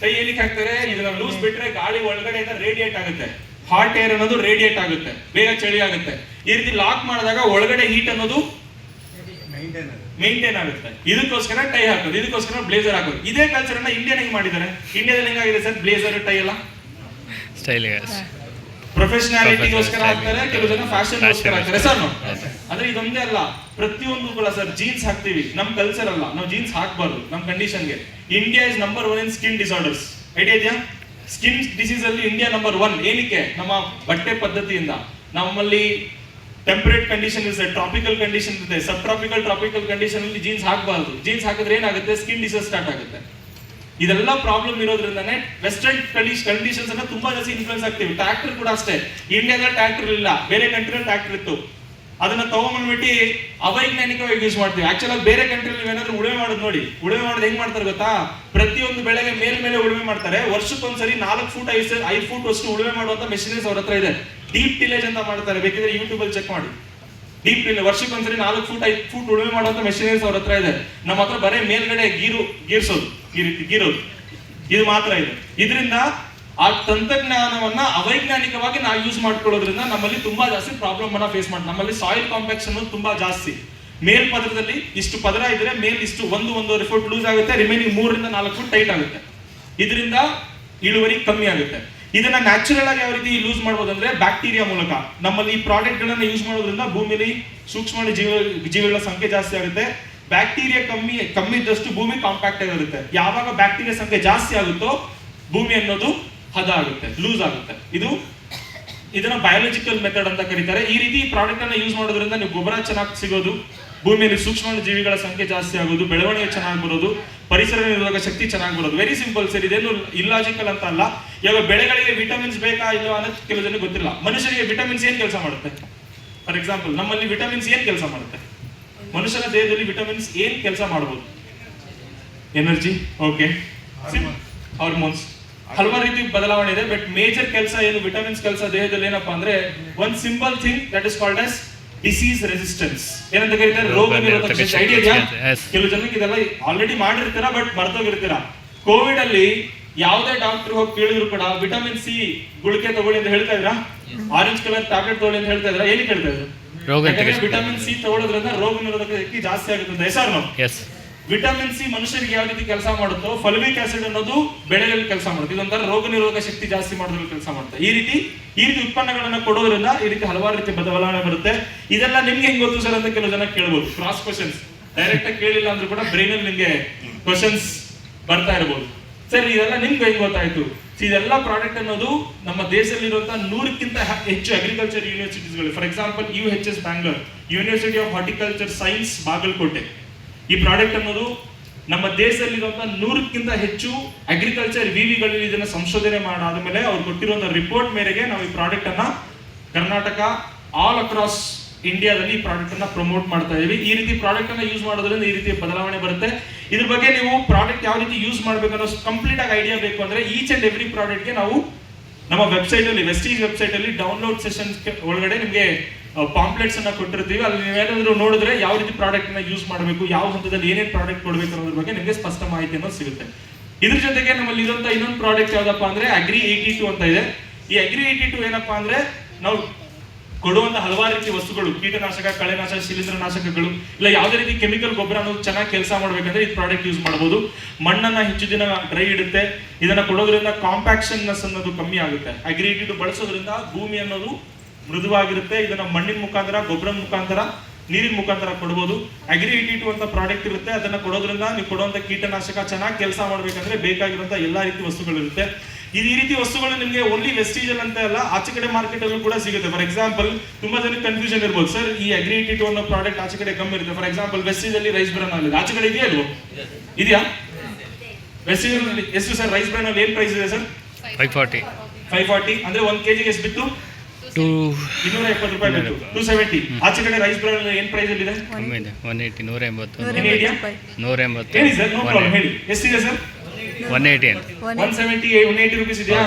ಕೈ ಏನಕ್ಕೆ ಹಾಕ್ತಾರೆ ಇದನ್ನ ಲೂಸ್ ಬಿಟ್ರೆ ಗಾಳಿ ಒಳಗಡೆ ರೇಡಿಯೇಟ್ ಆಗುತ್ತೆ. ಹಾಟ್ ಏರ್ ಅನ್ನೋದು ರೇಡಿಯೇಟ್ ಆಗುತ್ತೆ. ಬೇಗ ಚಳಿ ಆಗುತ್ತೆ. ಈ ರೀತಿ ಲಾಕ್ ಮಾಡಿದಾಗ ಒಳಗಡೆ ಹೀಟ್ ಅನ್ನೋದು ಮೇಂಟೈನ್ ಮೇಂಟೈನ್ ಆಗುತ್ತೆ. ಇದಕ್ಕೋಸ್ಕರ ಟೈ ಹಾಕೋದು ಇದಕ್ಕೋಸ್ಕರ ಬ್ಲೇಸರ್ ಹಾಕೋದು. ಇದೇ ಕಲ್ಚರ್ ಅನ್ನ ಇಂಡಿಯನ್ ಹೆಂಗ್ ಮಾಡಿದ್ದಾರೆ. ಇಂಡಿಯಾದಲ್ಲಿ ಹೆಂಗಾಗಿದೆ ಸರ್ ಬ್ಲೇಸರ್ ಟೈ ಎಲ್ಲ? ಸ್ಟೈಲಿಗೆ ಪ್ರೊಫೆಷನಾಲಿಟಿಗೋಸ್ಕರ ಹಾಕ್ತಾರೆ ಕೆಲವು ಜನ ಫ್ಯಾಷನ್ ಹಾಕ್ತಾರೆ ಸರ್. ಅಂದ್ರೆ ಇದೊಂದೇ ಅಲ್ಲ ಪ್ರತಿಯೊಂದು ಕೂಡ ಸರ್ ಜೀನ್ಸ್ ಹಾಕ್ತಿವಿ. ನಮ್ ಕಲ್ಚರ್ ಅಲ್ಲ. ನಾವು ಜೀನ್ಸ್ ಹಾಕ್ಬಾರ್ದು ನಮ್ ಕಂಡೀಷನ್ಗೆ India is number one in skin disorders idea ಇದೆಯಾ? ಸ್ಕಿನ್ ಡಿಸೀಸ್ ಅಲ್ಲಿ ಇಂಡಿಯಾ ನಂಬರ್ ಒನ್ ಏನಕ್ಕೆ? ನಮ್ಮ ಬಟ್ಟೆ ಪದ್ಧತಿಯಿಂದ. ನಮ್ಮಲ್ಲಿ ಟೆಂಪರೇಟ್ ಕಂಡೀಷನ್ ಇರುತ್ತೆ ಟ್ರಾಪಿಕಲ್ ಕಂಡೀಷನ್ ಇರುತ್ತೆ. ಸಬ್ ಟ್ರಾಪಿಕಲ್ ಟ್ರಾಪಿಕಲ್ ಕಂಡೀಷನ್ ಅಲ್ಲಿ ಜೀನ್ಸ್ ಹಾಕಬಾರ್ದು. ಜೀನ್ಸ್ ಹಾಕಿದ್ರೆ ಏನಾಗುತ್ತೆ? ಸ್ಕಿನ್ ಡಿಸೀಸ್ ಸ್ಟಾರ್ಟ್ ಆಗುತ್ತೆ. ಇದೆಲ್ಲ ಪ್ರಾಬ್ಲಮ್ ಇರೋದ್ರಿಂದಾನೆ ವೆಸ್ಟರ್ನ್ ಕಂಡೀಷನ್ಸ್ ಅನ್ನ ತುಂಬಾ ಜಾಸ್ತಿ ಇನ್ಫ್ಲೂಯೆನ್ಸ್ ಆಗ್ತೀವಿ. ಟ್ರ್ಯಾಕ್ಟರ್ ಕೂಡ ಅಷ್ಟೇ. ಇಂಡಿಯಾದಲ್ಲಿ ಟ್ರ್ಯಾಕ್ಟರ್ ಇಲ್ಲ. ಬೇರೆ ಕಂಟ್ರಿಯಲ್ಲಿ ಟ್ರ್ಯಾಕ್ಟರ್ ಇತ್ತು. ಅದನ್ನ ತಗೊಂಡ್ಬಿಟ್ಟು ಅವೈಜ್ಞಾನಿಕವಾಗಿ ಯೂಸ್ ಮಾಡ್ತೀವಿ. ಆಕ್ಚುಲ್ ಬೇರೆ ಕಂಟ್ರಿಲಿ ಏನಾದ್ರು ಉಳುಮೆ ಮಾಡೋದು ನೋಡಿ. ಉಳುಮೆ ಮಾಡೋದು ಹೆಂಗ್ ಮಾಡ್ತಾರೆ ಗೊತ್ತಾ? ಪ್ರತಿಯೊಂದು ಬೆಳೆಗೆ ಮೇಲ್ ಮೇಲೆ ಉಳುಮೆ ಮಾಡ್ತಾರೆ. ವರ್ಷಕ್ಕೊಂದ್ಸರಿ ನಾಲ್ಕು ಫೂಟ್, ಐದು ಐದು ಫೂಟ್ ಅಷ್ಟು ಉಳುಮೆ ಮಾಡುವಂತ ಮೆಷಿನರೀಸ್ ಅವ್ರ ಹತ್ರ ಇದೆ. ಡೀಪ್ ಟಿಲೇಜ್ ಅಂತ ಮಾಡ್ತಾರೆ. ಬೇಕಿದ್ರೆ ಯೂಟ್ಯೂಬ್ ಅಲ್ಲಿ ಚೆಕ್ ಮಾಡಿ. ಡೀಪ್ ಇಲ್ಲ ವರ್ಷಕ್ಕೊಂದ್ಸರಿ ನಾಲ್ಕು ಫೂಟ್, ಐದು ಫೂಟ್ ಉಳುಮೆ ಮಾಡುವಂತ ಮೆಷಿನರೀಸ್ ಅವ್ರ ಹತ್ರ ಇದೆ. ನಮ್ಮ ಹತ್ರ ಬರೀ ಮೇಲ್ಗಡೆ ಗೀರು ಗೀರ್ಸೋದು. ಈ ಇದು ಮಾತ್ರ ಇದೆ. ಇದರಿಂದ ಆ ತಂತ್ರಜ್ಞಾನವನ್ನ ಅವೈಜ್ಞಾನಿಕವಾಗಿ ನಾವು ಯೂಸ್ ಮಾಡ್ಕೊಳ್ಳೋದ್ರಿಂದ ನಮ್ಮಲ್ಲಿ ತುಂಬಾ ಜಾಸ್ತಿ ಪ್ರಾಬ್ಲಮ್ ಅನ್ನ ಫೇಸ್ ಮಾಡಿ, ನಮ್ಮಲ್ಲಿ ಸಾಯಿಲ್ ಕಾಂಪ್ಲೆಕ್ಸ್ ಅನ್ನೋದು ತುಂಬಾ ಜಾಸ್ತಿ. ಮೇಲ್ ಪದರದಲ್ಲಿ ಇಷ್ಟು ಪದರ ಇದ್ರೆ ಮೇಲ್ ಇಷ್ಟು ಒಂದು ಒಂದೂವರೆ ಫುಟ್ ಲೂಸ್ ಆಗುತ್ತೆ ರಿಮೈನಿಂಗ್ ಮೂರರಿಂದ ನಾಲ್ಕು ಫುಟ್ ಟೈಟ್ ಆಗುತ್ತೆ. ಇದರಿಂದ ಇಳುವರಿ ಕಮ್ಮಿ ಆಗುತ್ತೆ. ಇದನ್ನ ನ್ಯಾಚುರಲ್ ಆಗಿ ಯಾವ ರೀತಿ ಲೂಸ್ ಮಾಡ್ಬೋದು ಅಂದ್ರೆ ಬ್ಯಾಕ್ಟೀರಿಯಾ ಮೂಲಕ. ನಮ್ಮಲ್ಲಿ ಈ ಪ್ರಾಡಕ್ಟ್ ಗಳನ್ನ ಯೂಸ್ ಮಾಡೋದ್ರಿಂದ ಭೂಮಿಲಿ ಸೂಕ್ಷ್ಮ ಜೀವ, ಜೀವಿಗಳ ಸಂಖ್ಯೆ ಜಾಸ್ತಿ ಆಗುತ್ತೆ. ಬ್ಯಾಕ್ಟೀರಿಯಾ ಕಮ್ಮಿ ಕಮ್ಮಿ ಇದ್ದಷ್ಟು ಭೂಮಿ ಕಾಂಪ್ಯಾಕ್ಟ್ ಆಗಿರುತ್ತೆ ಯಾವಾಗ ಬ್ಯಾಕ್ಟೀರಿಯಾ ಸಂಖ್ಯೆ ಜಾಸ್ತಿ ಆಗುತ್ತೋ ಭೂಮಿ ಅನ್ನೋದು ಹದ ಆಗುತ್ತೆ ಲೂಸ್ ಆಗುತ್ತೆ. ಇದು ಇದನ್ನ ಬಯಾಲಜಿಕಲ್ ಮೆಥಡ್ ಅಂತ ಕರೀತಾರೆ. ಈ ರೀತಿ ಪ್ರಾಡಕ್ಟ್ ಅನ್ನ ಯೂಸ್ ಮಾಡೋದ್ರಿಂದ ನೀವು ಗೊಬ್ಬರ ಚೆನ್ನಾಗಿ ಸಿಗೋದು, ಭೂಮಿಯಲ್ಲಿ ಸೂಕ್ಷ್ಮ ಜೀವಿಗಳ ಸಂಖ್ಯೆ ಜಾಸ್ತಿ ಆಗೋದು, ಬೆಳವಣಿಗೆ ಚೆನ್ನಾಗಿ ಬರೋದು, ಪರಿಸರ ನಿರೋಧಕ ಶಕ್ತಿ ಚೆನ್ನಾಗಿ ಬರೋದು. ವೆರಿ ಸಿಂಪಲ್ ಸರ್, ಇದೇನು ಇಲ್ಲಾಜಿಕಲ್ ಅಂತ ಅಲ್ಲ. ಇವಾಗ ಬೆಳೆಗಳಿಗೆ ವಿಟಮಿನ್ಸ್ ಬೇಕಾ ಇಲ್ಲ ಅನ್ನೋದು ಕೆಲವು ಜನಕ್ಕೆ ಗೊತ್ತಿಲ್ಲ. ಮನುಷ್ಯರಿಗೆ ವಿಟಮಿನ್ಸ್ ಏನ್ ಕೆಲಸ ಮಾಡುತ್ತೆ? ಫಾರ್ ಎಕ್ಸಾಂಪಲ್ ನಮ್ಮಲ್ಲಿ ವಿಟಮಿನ್ಸ್ ಏನ್ ಕೆಲಸ ಮಾಡುತ್ತೆ? ಮನುಷ್ಯನ ದೇಹದಲ್ಲಿ ವಿಟಮಿನ್ಸ್ ಏನ್ ಕೆಲಸ ಮಾಡಬಹುದು ಎನರ್ಜಿ ಓಕೆ ಹಾರ್ಮೋನ್ಸ್ ಹಲವಾರು ರೀತಿ ಬದಲಾವಣೆ ಇದೆ ಬಟ್ ಮೇಜರ್ ಕೆಲಸ ಏನು ವಿಟಮಿನ್ಸ್ ಕೆಲಸ ದೇಹದಲ್ಲಿ ಏನಪ್ಪಾ ಅಂದ್ರೆ ಒಂದ್ simple thing that is called as disease resistance ಏನಂತ ಕರೀತಾರೆ ರೋಗ ನಿರೋಧಕ ಶಕ್ತಿ ಐಡಿಯಾ. ಕೆಲವು ಜನಕ್ಕೆ ಇದೆಲ್ಲ ಆಲ್ರೆಡಿ ಮಾಡಿರ್ತೀರ ಬಟ್ ಮರ್ತೋಗಿರ್ತೀರ? ಕೋವಿಡ್ ಅಲ್ಲಿ ಯಾವುದೇ ಡಾಕ್ಟರ್ ಹೋಗಿ ಕೇಳಿದ್ರು ಕೂಡ ವಿಟಮಿನ್ ಸಿ ಗುಳಿಗೆ ತಗೊಳ್ಳಿ ಅಂತ ಹೇಳ್ತಾ ಇದ್ರ? ಆರೆಂಜ್ ಕಲರ್ ಟ್ಯಾಬ್ಲೆಟ್ ತಗೊಳ್ಳಿ ಅಂತ ಹೇಳ್ತಾ ಇದ್ರ? ಏನಕ್ಕೆ ಹೇಳ್ತಾ ಇದ್ರು? ರೋಗ ವಿಟಮಿನ್ ಸಿ ತಗೊಳ್ಳೋದ್ರಿಂದ ರೋಗ ನಿರೋಧಕ ಶಕ್ತಿ ಜಾಸ್ತಿ ಆಗುತ್ತೆ ಹೆಸರು ನಾವು ಎಸ್ ವಿಟಮಿನ್ ಸಿ ಮನುಷ್ಯರಿಗೆ ಯಾವ ರೀತಿ ಕೆಲಸ ಮಾಡುತ್ತೋ ಫಲ್ವಿಕ್ ಆಸಿಡ್ ಅನ್ನೋದು ಬೆಳೆಗಳಲ್ಲಿ ಕೆಲಸ ಮಾಡುತ್ತೆ. ಇದೊಂಥರ ರೋಗ ನಿರೋಧಕ ಶಕ್ತಿ ಜಾಸ್ತಿ ಮಾಡೋದ್ರಲ್ಲಿ ಕೆಲಸ ಮಾಡುತ್ತೆ. ಈ ರೀತಿ ಈ ರೀತಿ ಉತ್ಪನ್ನಗಳನ್ನ ಕೊಡೋದ್ರಿಂದ ಈ ರೀತಿ ಹಲವಾರು ರೀತಿ ಬದಲಾವಣೆ ಬರುತ್ತೆ. ಇದೆಲ್ಲ ನಿಮ್ಗೆ ಹೆಂಗ್ ಗೊತ್ತು ಸರ್ ಅಂತ ಕೆಲವು ಜನ ಕೇಳ್ಬೋದು. ಕ್ರಾಸ್ ಕ್ವಶನ್ಸ್ ಡೈರೆಕ್ಟ್ ಆಗಿ ಕೇಳಿಲ್ಲ ಅಂದ್ರೂ ಕೂಡ ಬ್ರೈನ್ ಅಲ್ಲಿ ನಿಮ್ಗೆ ಕ್ವಶನ್ಸ್ ಬರ್ತಾ ಇರಬಹುದು ಸರ್ ಇದೆಲ್ಲ ನಿಮ್ಗೆ ಹೆಂಗ್ ಗೊತ್ತಾಯ್ತು? ಇದೆಲ್ಲ ಪ್ರಾಡಕ್ಟ್ ಅನ್ನೋದು ನಮ್ಮ ದೇಶದಲ್ಲಿರುವಂತಹ ನೂರಕ್ಕಿಂತ ಹೆಚ್ಚು agriculture ಯೂನಿವರ್ಸಿಟೀಸ್ಗಳು for example U H S Bangalore university of horticulture science Bagalkot. ಈ ಪ್ರಾಡಕ್ಟ್ ಅನ್ನೋದು ನಮ್ಮ ದೇಶದಲ್ಲಿರುವಂತಹ ನೂರಕ್ಕಿಂತ ಹೆಚ್ಚು ಅಗ್ರಿಕಲ್ಚರ್ ವಿವಿಗಳಲ್ಲಿ ಇದನ್ನ ಸಂಶೋಧನೆ ಮಾಡಾದ್ಮೇಲೆ ಅವ್ರು ಕೊಟ್ಟಿರುವಂತಹ ರಿಪೋರ್ಟ್ ಮೇರೆಗೆ ನಾವು ಈ ಪ್ರಾಡಕ್ಟ್ ಅನ್ನ ಕರ್ನಾಟಕ ಆಲ್ ಅಕ್ರಾಸ್ ಇಂಡಿಯಾದಲ್ಲಿ ಈ ಪ್ರಾಡಕ್ಟ್ ಅನ್ನ ಪ್ರಮೋಟ್ ಮಾಡ್ತಾ ಇದೀವಿ. ಈ ರೀತಿ ಪ್ರಾಡಕ್ಟ್ ಅನ್ನ ಯೂಸ್ ಮಾಡೋದ್ರಿಂದ ಈ ರೀತಿ ಬದಲಾವಣೆ ಬರುತ್ತೆ. ಇದ್ರ ಬಗ್ಗೆ ನೀವು ಪ್ರಾಡಕ್ಟ್ ಯಾವ ರೀತಿ ಯೂಸ್ ಮಾಡ್ಬೇಕು ಅನ್ನೋ ಕಂಪ್ಲೀಟ್ ಆಗಿ ಐಡಿಯಾ ಬೇಕು ಅಂದ್ರೆ ಈಚ್ ಅಂಡ್ ಎವ್ರಿ ಪ್ರಾಡಕ್ಟ್ಗೆ ನಾವು ನಮ್ಮ ವೆಬ್ಸೈಟ್ ಅಲ್ಲಿ ವೆಸ್ಟೀಜ್ ವೆಬ್ಸೈಟ್ ಅಲ್ಲಿ ಡೌನ್ಲೋಡ್ ಸೆಷನ್ ಒಳಗಡೆ ನಿಮಗೆ ಪಾಂಪ್ಲೆಟ್ಸ್ ಅನ್ನ ಕೊಟ್ಟಿರ್ತೀವಿ. ಅಲ್ಲಿ ನೀವೇನಾದ್ರೂ ನೋಡಿದ್ರೆ ಯಾವ ರೀತಿ ಪ್ರಾಡಕ್ಟ್ನ ಯೂಸ್ ಮಾಡಬೇಕು, ಯಾವ ಹಂತದಲ್ಲಿ ಏನೇನು ಪ್ರಾಡಕ್ಟ್ ಕೊಡಬೇಕು ಅನ್ನೋದ್ರ ಬಗ್ಗೆ ನಿಮಗೆ ಸ್ಪಷ್ಟ ಮಾಹಿತಿ ಅನ್ನೋದು ಸಿಗುತ್ತೆ. ಇದ್ರ ಜೊತೆಗೆ ನಮ್ಮಲ್ಲಿ ಇರುವಂತ ಇನ್ನೊಂದು ಪ್ರಾಡಕ್ಟ್ ಯಾವ್ದಪ್ಪ ಅಂದ್ರೆ ಅಗ್ರಿ ಏಯ್ಟಿ ಟು ಅಂತ ಇದೆ. ಈ ಅಗ್ರಿ ಏಯ್ಟಿ ಟು ಏನಪ್ಪಾ ಅಂದ್ರೆ ನಾವು ಕೊಡುವಂತ ಹಲವಾರು ರೀತಿ ವಸ್ತುಗಳು, ಕೀಟನಾಶಕ, ಕಳೆನಾಶಕ, ಶಿಲೀಂಧ್ರನಾಶಕಗಳು, ಇಲ್ಲ ಯಾವುದೇ ರೀತಿ ಕೆಮಿಕಲ್, ಗೊಬ್ಬರ ಅನ್ನೋದು ಚೆನ್ನಾಗಿ ಕೆಲಸ ಮಾಡಬೇಕಂದ್ರೆ ಈ ಪ್ರಾಡಕ್ಟ್ ಯೂಸ್ ಮಾಡಬಹುದು ಮಣ್ಣನ್ನ ಹೆಚ್ಚು ದಿನ ಡ್ರೈ ಇಡುತ್ತೆ. ಇದನ್ನ ಕೊಡೋದ್ರಿಂದ ಕಾಂಪ್ಯಾಕ್ಷನ್ನೆಸ್ ಅನ್ನೋದು ಕಮ್ಮಿ ಆಗುತ್ತೆ. ಅಗ್ರಿಗೇಟಿವ್ ಬಳಸೋದ್ರಿಂದ ಭೂಮಿ ಅನ್ನೋದು ಮೃದುವಾಗಿರುತ್ತೆ. ಇದನ್ನ ಮಣ್ಣಿನ ಮುಖಾಂತರ ಗೊಬ್ಬರ ಮುಖಾಂತರ, ನೀರಿನ ಮುಖಾಂತರ ಕೊಡ್ಬೋದು. ಅಗ್ರಿಗೇಟಿವ್ ಅಂತ ಪ್ರಾಡಕ್ಟ್ ಇರುತ್ತೆ. ಅದನ್ನ ಕೊಡೋದ್ರಿಂದ ನೀವು ಕೊಡುವಂತ ಕೀಟನಾಶಕ ಚೆನ್ನಾಗಿ ಕೆಲಸ ಮಾಡಬೇಕಂದ್ರೆ ಬೇಕಾಗಿರುವಂಥ ಎಲ್ಲಾ ರೀತಿ ವಸ್ತುಗಳಿರುತ್ತೆ. ಇದು ಈ ರೀತಿ ವಸ್ತುಗಳು ನಿಮಗೆ ಓನ್ಲಿ ವೆಸ್ಟೀಜಲ್ ಅಂತ ಅಲ್ಲ ಆಚೆ ಕಡೆ ಮಾರ್ಕೆಟ್ ಅಲ್ಲೂ ಕೂಡ ಸಿಗುತ್ತೆ. ಫಾರ್ ಎಕ್ಸಾಂಪಲ್ ತುಂಬಾ ಜನಕ್ಕೆ ಕನ್ಫ್ಯೂಷನ್ ಇರ್ಬೋದು. ಸರ್ ಈ ಅಗ್ರಿಗೇಟಿವ್ ಅನ್ನೋ ಪ್ರಾಡಕ್ಟ್ ಆಚೆ ಕಡೆ ಕಮ್ಮಿ ಇರುತ್ತೆ. ಫಾರ್ ಎಕ್ಸಾಂಪಲ್ ವೆಸ್ಟೀಜ್ ಅಲ್ಲಿ ರೈಸ್ ಬ್ರಾನ್ ಅಲ್ಲಿ ಆಚೆ ಕಡೆ ಇದೆಯಾ ಅಲ್ವೋ ಇದೆಯಾ? ವೆಸ್ಟಿಜಲ್ ಎಷ್ಟು ಸರ್ ರೈಸ್ ಬ್ರ್ಯಾನ್ ಅಲ್ಲಿ ಏನ್ ಪ್ರೈಸ್ ಇದೆ sir five forty five forty ಅಂದ್ರೆ ಒಂದ್ ಕೆಜಿಗೆ ಎಷ್ಟು ಬಿತ್ತು? ಇನ್ನೂರ ಎಪ್ಪತ್ತು ರೂಪಾಯಿ ಬಿತ್ತು. ಟೂ ಸೆವೆಂಟಿ ಆಚೆ ಕಡೆ ರೈಸ್ ಬ್ರ್ಯಾನ್ ಏನ್ ಪ್ರೈಸ್ ಅಲ್ಲಿ ಇದೆ ಕಮ್ಮಿ ಇದೆ. ಒನ್ ಏಯ್ಟಿ ನೂರ ಎಂಬತ್ತು ಏನ್ ನೂರ ಎಂಬತ್ತು ಹೇಳಿ. ಸರ್ ನೋ ಪ್ರಾಬ್ಲಮ್ ಹೇಳಿ. ಎಷ್ಟಿದೆ ಸರ್ ಒನ್ ಏಯ್ಟಿ ಅಂತ. One seventy one eighty rupees ಇದೆಯಾ?